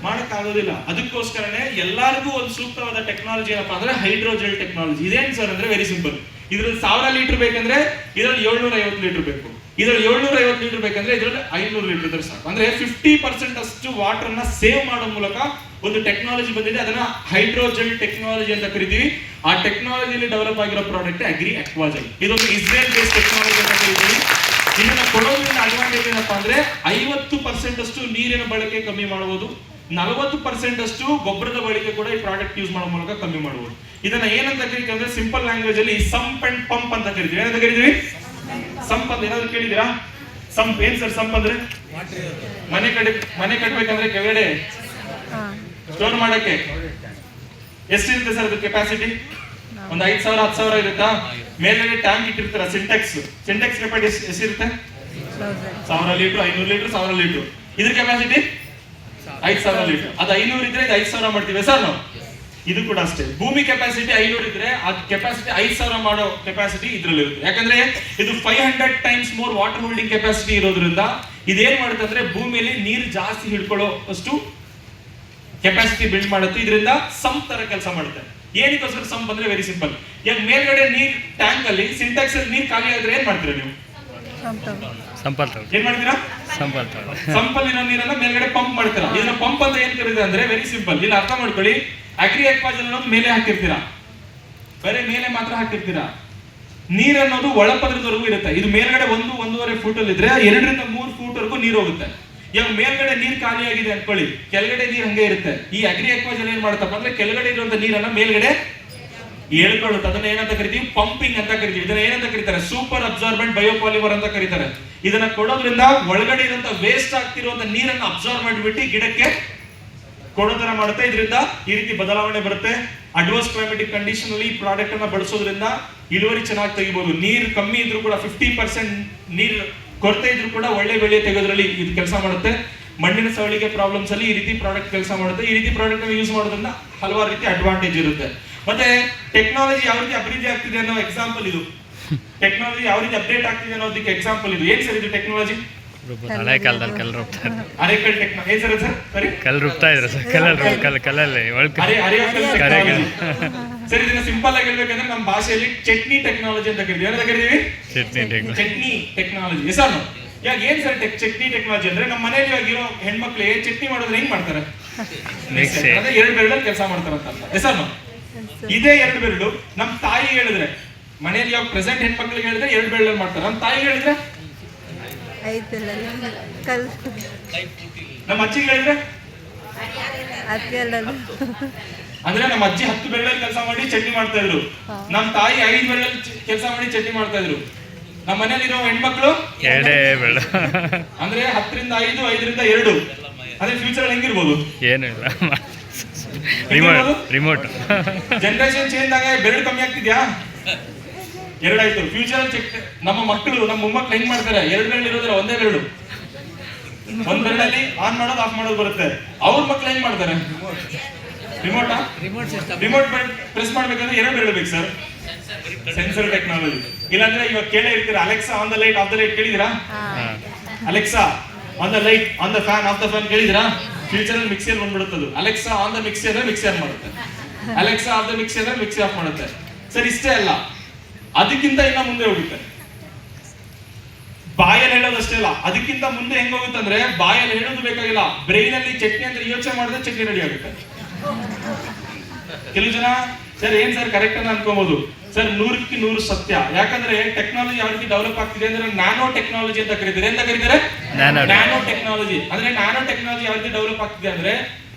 ಮಾಡೋಕ್ಕಾಗೋದಿಲ್ಲ. ಅದಕ್ಕೋಸ್ಕರನೇ ಎಲ್ಲರಿಗೂ ಒಂದು ಸೂಕ್ತವಾದ ಟೆಕ್ನಾಲಜಿ ಏನಪ್ಪಾ ಅಂದ್ರೆ ಹೈಡ್ರೋಜೆಲ್ ಟೆಕ್ನಾಲಜಿ ಇದೇನ್ ಸರ್ ಅಂದ್ರೆ ವೆರಿ ಸಿಂಪಲ್ ಇದ್ರಲ್ಲಿ ಸಾವಿರ ಲೀಟರ್ ಬೇಕಂದ್ರೆ ಇದ್ರಲ್ಲಿ ಏಳ್ನೂರ ಐವತ್ತು ಲೀಟರ್ ಬೇಕು. ಇದ್ರಲ್ಲಿ ಏಳ್ನೂರ ಐವತ್ತು ಲೀಟರ್ ಬೇಕಂದ್ರೆ ಇದರಲ್ಲಿ ಐನೂರು ಲೀಟರ್ ಇದ್ರೆ ಸಾಕು. ಅಂದ್ರೆ ಫಿಫ್ಟಿ ಪರ್ಸೆಂಟ್ ಅಷ್ಟು ವಾಟರ್ನ ಸೇವ್ ಮಾಡೋ ಮೂಲಕ ಒಂದು ಟೆಕ್ನಾಲಜಿ ಬಂದಿದೆ. ಅದನ್ನ ಹೈಡ್ರೋಜೆಲ್ ಟೆಕ್ನಾಲಜಿ ಅಂತ ಕರಿತೀವಿ. ಆ ಟೆಕ್ನಾಲಜಿಯಲ್ಲಿ ಡೆವಲಪ್ ಆಗಿರೋ ಪ್ರಾಡಕ್ಟ್ ಅಗ್ರಿ ಅಕ್ವಾಜೆಲ್ ಇದೊಂದು ಇಸ್ರೇಲ್ ಬೇಸ್ ಟೆಕ್ನಾಲಜಿ ಅಂತ ಕರಿತೀವಿ. ಇದನ್ನ ಕೊಡೋದ್ರಿಂದ ಅಡ್ವಾಂಟೇಜ್ ಏನಪ್ಪಾ ಅಂದ್ರೆ ಐವತ್ತು ಪರ್ಸೆಂಟ್ ಅಷ್ಟು ನೀರಿನ ಬಳಕೆ ಕಮ್ಮಿ ಮಾಡಬಹುದು ನಲವತ್ತು ಪರ್ಸೆಂಟ್ ಅಷ್ಟು ಗೊಬ್ಬರದ ಬಳಕೆ ಕೂಡ ಈ ಪ್ರಾಡಕ್ಟ್ ಯೂಸ್ ಮಾಡೋ ಮೂಲಕ ಕಮ್ಮಿ ಮಾಡಬಹುದು ಇದನ್ನ ಏನಂತ ಕರಿತೀವಿ ಅಂದ್ರೆ ಸಿಂಪಲ್ ಲ್ಯಾಂಗ್ವೇಜ್ ಅಲ್ಲಿ ಸಂಪ್ ಅಂಡ್ ಪಂಪ್ ಅಂತ ಕರಿತೀವಿ. ಏನಂತ ಕರಿತೀವಿ? ಸಂಪ್ ಅಂತ ಏನಾದ್ರು ಕೇಳಿದಿರಾ ಸಂಪ್ ಏನ್ ಸರ್ ಸಂಪ್ ಅಂದ್ರೆ? ಮನೆ ಕಡೆ ಮನೆ ಕಟ್ಬೇಕಂದ್ರೆ ಕೆಳಗಡೆ ಸ್ಟೋರ್ ಮಾಡಕ್ಕೆ. ಎಷ್ಟಿರುತ್ತೆ ಸರ್ ಅದು ಕೆಪಾಸಿಟಿ ಒಂದ್ ಐದ್ ಸಾವಿರ, ಹತ್ತು ಸಾವಿರ ಇರುತ್ತಾ? ಮೇಲ್ಗಡೆ ಟ್ಯಾಂಕ್ ಇಟ್ಟಿರ್ತಾರ ಸಿಂಟೆಕ್ಸ್ ಸಿಂಟೆಕ್ಸ್ ಕೆಪಾಸಿಟಿ ಎಷ್ಟಿರುತ್ತೆ ಸಾವಿರ ಲೀಟರ್, ಐನೂರು ಲೀಟರ್, ಸಾವಿರ ಲೀಟರ್. ಇದ್ರ ಕೆಪಾಸಿಟಿ ಐದ್ ಸಾವಿರ ಲೀಟರ್. ಅದು ಐನೂರು ಇದ್ರೆ ಇದು ಐದು ಸಾವಿರ ಮಾಡ್ತೀವಿ ಸರ್ ನಾವು? ಇದು ಕೂಡ ಅಷ್ಟೇ. ಭೂಮಿ ಕೆಪಾಸಿಟಿ ಐನೂರು ಇದ್ರೆ ಆ ಕೆಪಾಸಿಟಿ ಐದು ಸಾವಿರ ಮಾಡೋ ಕೆಪಾಸಿಟಿ ಇದ್ರಲ್ಲಿ ಇರುತ್ತೆ. ಯಾಕಂದ್ರೆ ಇದು five hundred times more water holding capacity ಇರೋದ್ರಿಂದ ಇದೇನ್ ಮಾಡುತ್ತೆ ಅಂದ್ರೆ ಭೂಮಿಯಲ್ಲಿ ನೀರು ಜಾಸ್ತಿ ಹಿಡ್ಕೊಳ್ಳೋ ಅಷ್ಟು ಕೆಪಾಸಿಟಿ ಬಿಲ್ಡ್ ಮಾಡುತ್ತೆ. ಇದರಿಂದ ಸಂಪ್ ತರ ಕೆಲಸ ಮಾಡುತ್ತೆ. ಏನಕ್ಕೋಸ್ಕರ ಸಂಪ್ ಅಂದ್ರೆ ವೆರಿ ಸಿಂಪಲ್ ಈಗ ಮೇಲ್ಗಡೆ ನೀರ್ ಟ್ಯಾಂಕ್ ಅಲ್ಲಿ ಸಿಂಟ್ಯಾಕ್ಸ್ ಅಲ್ಲಿ ನೀರ್ ಖಾಲಿ ಆದ್ರೆ ಏನ್ ಮಾಡ್ತೀರಾ ನೀವು? ಏನ್ ಮಾಡ್ತೀರಾ? ಸಂಪಲ್ ತಗೊಳ್ಳಿ ಸಂಪಲ್ಲಿರೋ ನೀರನ್ನ ಮೇಲ್ಗಡೆ ಪಂಪ್ ಮಾಡ್ತೀರಾ? ಇದನ್ನ ಪಂಪ್ ಅಂತ ಏನ್ ಕರೀತಾರೆ ಅಂದ್ರೆ ವೆರಿ ಸಿಂಪಲ್ ಇಲ್ಲಿ ಅರ್ಥ ಮಾಡ್ಕೊಳ್ಳಿ. ಅಗ್ರಿ ಎಕ್ವಾಜನ್ ಅನ್ನೋದು ಮೇಲೆ ಹಾಕಿರ್ತೀರಾ? ಬರೀ ಮೇಲೆ ಮಾತ್ರ ಹಾಕಿರ್ತೀರಾ? ನೀರ್ ಅನ್ನೋದು ಒಳಪದ್ರದವರೆಗೂ ಇರುತ್ತೆ. ಇದು ಮೇಲ್ಗಡೆ ಒಂದು, ಒಂದೂವರೆ ಫೂಟ್ ಅಲ್ಲಿ ಇದ್ರೆ ಎರಡರಿಂದ ಮೂರು ಫೂಟ್ ವರೆಗೂ ನೀರು ಹೋಗುತ್ತೆ. ಇವಾಗ ಮೇಲ್ಗಡೆ ನೀರ್ ಖಾಲಿಯಾಗಿದೆ ಅನ್ಕೊಳ್ಳಿ. ಕೆಳಗಡೆ ನೀರ್ ಹಂಗೆ ಇರುತ್ತೆ. ಈ ಅಗ್ರಿ ಎಕ್ವಾಜನ್ ಏನ್ ಮಾಡುತ್ತಪ್ಪ ಅಂದ್ರೆ ಕೆಳಗಡೆ ಇರುವಂತ ನೀರನ್ನ ಮೇಲ್ಗಡೆ ಹೇಳ್ಕೊಳ್ಳುತ್ತೆ ಅದನ್ನ ಏನಂತ ಕರಿತೀವಿ? ಪಂಪಿಂಗ್ ಅಂತ ಕರಿತೀವಿ. ಇದನ್ನ ಏನಂತ ಕರೀತಾರೆ? ಸೂಪರ್ ಅಬ್ಸಾರ್ಬೆಂಟ್ ಬಯೋಪಾಲಿಮರ್ ಅಂತ ಕರೀತಾರೆ. ಇದನ್ನ ಕೊಡೋದ್ರಿಂದ ಒಳಗಡೆ ಇರುವಂತ ವೇಸ್ಟ್ ಆಗ್ತಿರುವಂತ ನೀರನ್ನು ಅಬ್ಸಾರ್ಬ್ ಮಾಡಿಬಿಟ್ಟು ಗಿಡಕ್ಕೆ ಕೊಡೋ ತರ ಮಾಡುತ್ತೆ. ಇದರಿಂದ ಈ ರೀತಿ ಬದಲಾವಣೆ ಬರುತ್ತೆ. ಅಡ್ವಾನ್ಸ್ ಕ್ಲೈಮೆಟಿಕ್ ಕಂಡೀಷನ್ ಅಲ್ಲಿ ಈ ಪ್ರಾಡಕ್ಟ್ ಅನ್ನ ಬಳಸೋದ್ರಿಂದ ಇಳುವರಿ ಚೆನ್ನಾಗಿ ತೆಗಿಬಹುದು ನೀರು ಕಮ್ಮಿ ಇದ್ರೂ ಕೂಡ ಫಿಫ್ಟಿ ಪರ್ಸೆಂಟ್ ನೀರು ಕೊರತೆ ಇದ್ರೂ ಕೂಡ ಒಳ್ಳೆ ಬೆಳೆ ತೆಗೆಯೋದ್ರಲ್ಲಿ ಇದು ಕೆಲಸ ಮಾಡುತ್ತೆ. ಮಣ್ಣಿನ ಸವಳಿಗೆ ಪ್ರಾಬ್ಲಮ್ಸ್ ಅಲ್ಲಿ ಈ ರೀತಿ ಪ್ರಾಡಕ್ಟ್ ಕೆಲಸ ಮಾಡುತ್ತೆ. ಈ ರೀತಿ ಪ್ರಾಡಕ್ಟ್ ಯೂಸ್ ಮಾಡೋದ್ರಿಂದ ಹಲವಾರು ರೀತಿ ಅಡ್ವಾಂಟೇಜ್ ಇರುತ್ತೆ. ಮತ್ತೆ ಟೆಕ್ನಾಲಜಿ ಯಾವ ರೀತಿ ಅಭಿವೃದ್ಧಿ ಆಗ್ತಿದೆ ಅನ್ನೋ ಎಕ್ಸಾಂಪಲ್ ಇದು. ಟೆಕ್ನಾಲಜಿ ಯಾವ ರೀತಿ ಅಪ್ಡೇಟ್ ಆಗ್ತಿದೆ ಅನ್ನೋದಕ್ಕೆ ಎಕ್ಸಾಂಪಲ್ ಇದು. ಏನ್ ಸರ್ ಇದು ಟೆಕ್ನಾಲಜಿ ಹಳೆ ಕಾಲದಲ್ಲಿ ಕಲ್ ರುಬ್ತಾ ಇದ್ರು. ಅರೆಕಲ್ ಟೆಕ್ನಾಲಜಿ ಏನ್ ಸರ್ ಸರ್ ಸರಿ ರುಬ್ತಾ ಇದ್ರು ಸರ್. ಕಲ್ಲಲ್ಲಿ ಕಲ್ಲು ಕಲ್ಲಲ್ಲಿ ಒಳಗೆ ಅರೆ ಟೆಕ್ನಾಲಜಿ ಸರ್ ಇದನ್ನ ಸಿಂಪಲ್ ಆಗಿ ಹೇಳ್ಬೇಕಂದ್ರೆ ನಮ್ಮ ಭಾಷೆಯಲ್ಲಿ ಚಟ್ನಿ ಟೆಕ್ನಾಲಜಿ ಅಂತ ಕರಿತೀವಿ. ಏನಂತ ಕರಿತೀವಿ? ಚಟ್ನಿ ಟೆಕ್ನಾಲಜಿ ಚಟ್ನಿ ಟೆಕ್ನಾಲಜಿ ಹೆಸರು ಇವಾಗ ಏನ್ ಸರ್ ಟೆಕ್ ಚಟ್ನಿ ಟೆಕ್ನಾಲಜಿ ಅಂದ್ರೆ ನಮ್ಮ ಮನೇಲಿ ಇವಾಗ ಇರೋ ಹೆಣ್ಮಕ್ಳಿಗೆ ಚಟ್ನಿ ಮಾಡೋದ್ರೆ ಹೆಂಗ್ ಮಾಡ್ತಾರೆ? ಅಂದ್ರೆ ಎರಡು ಬೆರಳಲ್ಲಿ ಕೆಲಸ ಮಾಡ್ತಾರಂತ ಹೆಸರು ಇದೇ ಎರಡು ಬೆರಳು. ನಮ್ ತಾಯಿ ಹೇಳಿದ್ರೆ ಮನೆಯಲ್ಲಿ ಯಾವ ಪ್ರೆಸೆಂಟ್ ಹೆಣ್ಮಕ್ಳಿಗೆ ಹೇಳಿದ್ರೆ ಎರಡು ಬೆರಳು ಮಾಡ್ತಾರೆ. ನಮ್ಮ ತಾಯಿ ಹೇಳಿದ್ರೆ? ನಮ್ಮ ಅಜ್ಜಿಗೆ ಹೇಳಿದ್ರೆ? ಅಂದ್ರೆ ನಮ್ಮ ಅಜ್ಜಿ ಹತ್ತು ಬೆರಳಲ್ಲಿ ಕೆಲಸ ಮಾಡಿ ಚಟ್ನಿ ಮಾಡ್ತಾ ಇದ್ರು. ನಮ್ಮ ತಾಯಿ ಐದು ಬೆರಳಲ್ಲಿ ಕೆಲಸ ಮಾಡಿ ಚಟ್ನಿ ಮಾಡ್ತಾ ಇದ್ರು. ನಮ್ಮ ಮನೇಲಿರೋ ಹೆಣ್ಮಕ್ಳು? ಅಂದ್ರೆ ಹತ್ತರಿಂದ ಐದು ಐದರಿಂದ ಎರಡು. ಅದೇ ಫ್ಯೂಚರ್ ಅಲ್ಲಿ ಹೆಂಗಿರ್ಬೋದು? ಏನಿಲ್ಲ ರಿಮೋಟ್ ರಿಮೋಟ್ ಜನರೇಷನ್ ಚೇಂಜ್ ಆಗ ಬೆರಳು ಕಮ್ಮಿ ಆಗ್ತಿದ್ಯಾ? ಎರಡಾಯ್ತು. ಫ್ಯೂಚರ್ ಚೆಕ್ ನಮ್ಮ ಮಕ್ಕಳು ನಮ್ಮ ಮೊಮ್ಮಕ್ಕಳು ಹೆಂಗ್ ಮಾಡ್ತಾರೆ? ಎರಡು ಬೆರಳು ಇರೋದ್ರ ಒಂದೇ ಬೆರಳು. ಒಂದ್ ಬೆರಳಲ್ಲಿ ಆನ್ ಮಾಡೋದು ಆಫ್ ಮಾಡೋದು ಬರುತ್ತೆ. ಅವ್ರ ಮಕ್ಳು ಹೆಂಗ್ ಮಾಡ್ತಾರೆ? ರಿಮೋಟಾ ರಿಮೋಟ್ ಪ್ರೆಸ್ ಮಾಡ್ಬೇಕಂದ್ರೆ ಎರಡು ಬೆರಳು ಬೇಕು ಸರ್ ಸೆನ್ಸರ್ ಟೆಕ್ನಾಲಜಿ ಇಲ್ಲಾಂದ್ರೆ ಇವಾಗ ಕೇಳೇ ಇರ್ತೀರ? Alexa on the light off the light ಕೇಳಿದಿರಾ Alexa on the light on the fan off the fan ಕೇಳಿದಿರಾ future ಅಲ್ಲಿ ಮಿಕ್ಸಿಯರ್ ಬಂದ್ಬಿಡುತ್ತದು ಅಲೆಕ್ಸಾ ಆನ್ ದ ಮಿಕ್ಸಿ ಅಂದ್ರೆ ಮಾಡುತ್ತೆ. ಅಲೆಕ್ಸಾ ಆನ್ ದ ಮಿಕ್ಸಿ ಅಂದ್ರೆ ಮಿಕ್ಸಿ ಆಫ್ ಮಾಡುತ್ತೆ. ಸರ್, ಇಷ್ಟೇ ಅಲ್ಲ. ಅದಕ್ಕಿಂತ ಇನ್ನ ಮುಂದೆ ಹೋಗುತ್ತೆ. ಬಾಯಲ್ಲಿ ಹೇಳೋದಷ್ಟೇ ಅಲ್ಲ. ಅದಕ್ಕಿಂತ ಮುಂದೆ ಹೆಂಗ್ ಹೋಗುತ್ತೆ ಅಂದ್ರೆ, ಬಾಯಲ್ಲಿ ಹೇಳೋದು ಬೇಕಾಗಿಲ್ಲ. ಬ್ರೈನ್ ಅಲ್ಲಿ ಚಟ್ನಿ ಅಂದ್ರೆ ಯೋಚನೆ ಮಾಡಿದ್ರೆ ಚಟ್ನಿ ರೆಡಿ ಆಗುತ್ತೆ. ಕೆಲವು ಜನ ಸರ್ ಏನ್ ಸರ್ ಕರೆಕ್ಟ್ ಅಂತ ಅನ್ಕೋಬಹುದು ಸರ್ ನೂರಕ್ಕೆ ನೂರು ಸತ್ಯ. ಯಾಕಂದ್ರೆ ಟೆಕ್ನಾಲಜಿ ಯಾವ ರೀತಿ ಡೆವಲಪ್ ಆಗ್ತಿದೆ ಅಂದ್ರೆ ನ್ಯಾನೋ ಟೆಕ್ನಾಲಜಿ ಅಂತ ಕರೀತಾರೆ. ಅಂತ ಕರೀತಾರೆ? ನಾನೋ ನ್ಯಾನೋ ಟೆಕ್ನಾಲಜಿ ಅಂದ್ರೆ ನ್ಯಾನೋ ಟೆಕ್ನಾಲಜಿ ಯಾವ ರೀತಿ ಡೆವಲಪ್ ಆಗ್ತಿದೆ ಅಂದ್ರೆ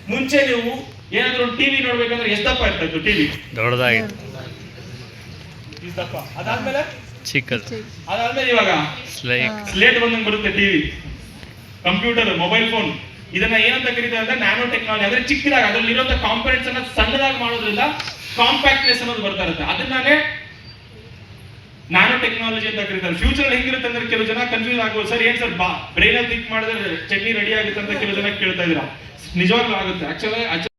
ಮುಂಚೆ ನೀವು ಏನಾದ್ರು ಟಿವಿ ನೋಡ್ಬೇಕಂದ್ರೆ ಎಷ್ಟಪ್ಪ ಇರ್ತಾ ಇತ್ತು ಟಿವಿ ದೊಡ್ಡದಾಗಿತ್ತು ಅದಾದ್ಮೇಲೆ? ಚಿಕ್ಕದು. ಅದಾದ್ಮೇಲೆ ಇವಾಗ? ಸ್ಲೇಟ್ ಬಂದಂಗೆ ಬರುತ್ತೆ ಟಿವಿ ಕಂಪ್ಯೂಟರ್ ಮೊಬೈಲ್ ಫೋನ್ ಇದನ್ನ ಏನಂತ ಕರೀತಾರೆ ಅಂದ್ರೆ ನ್ಯಾನೋ ಟೆಕ್ನಾಲಜಿ ಅಂದ್ರೆ ಚಿಕ್ಕದಾಗಿ ಅದರಲ್ಲಿ ಇರುವಂತ ಕಾಂಪೊನೆಂಟ್ಸ್ ಅನ್ನ ಸಣ್ಣದಾಗಿ ಮಾಡೋದ್ರಿಂದ ಕಾಂಪ್ಯಾಕ್ಟ್ನೆಸ್ ಅನ್ನೋದು ಬರ್ತಾ ಇರುತ್ತೆ. ಅದನ್ನೇ ನ್ಯಾನೋ ಟೆಕ್ನಾಲಜಿ ಅಂತ ಕರೀತಾರೆ. ಫ್ಯೂಚರ್ ಹೆಂಗಿರುತ್ತೆ ಅಂದ್ರೆ ಕೆಲವು ಜನ ಕನ್ಫ್ಯೂಸ್ ಆಗ್ಬೋದು ಸರ್, ಏನ್ ಸರ್, ಬಾ ಬ್ರೈನ್ ಅಲ್ಲಿ ಥಿಂಕ್ ಮಾಡಿದ್ರೆ ಚಟ್ನಿ ರೆಡಿ ಆಗುತ್ತೆ ಅಂತ ಕೆಲವು ಜನ ಕೇಳ್ತಾ ಇದೀರಾ ನಿಜವಾಗ್ಲೂ ಆಗುತ್ತೆ. ಆಕ್ಚುಲಿ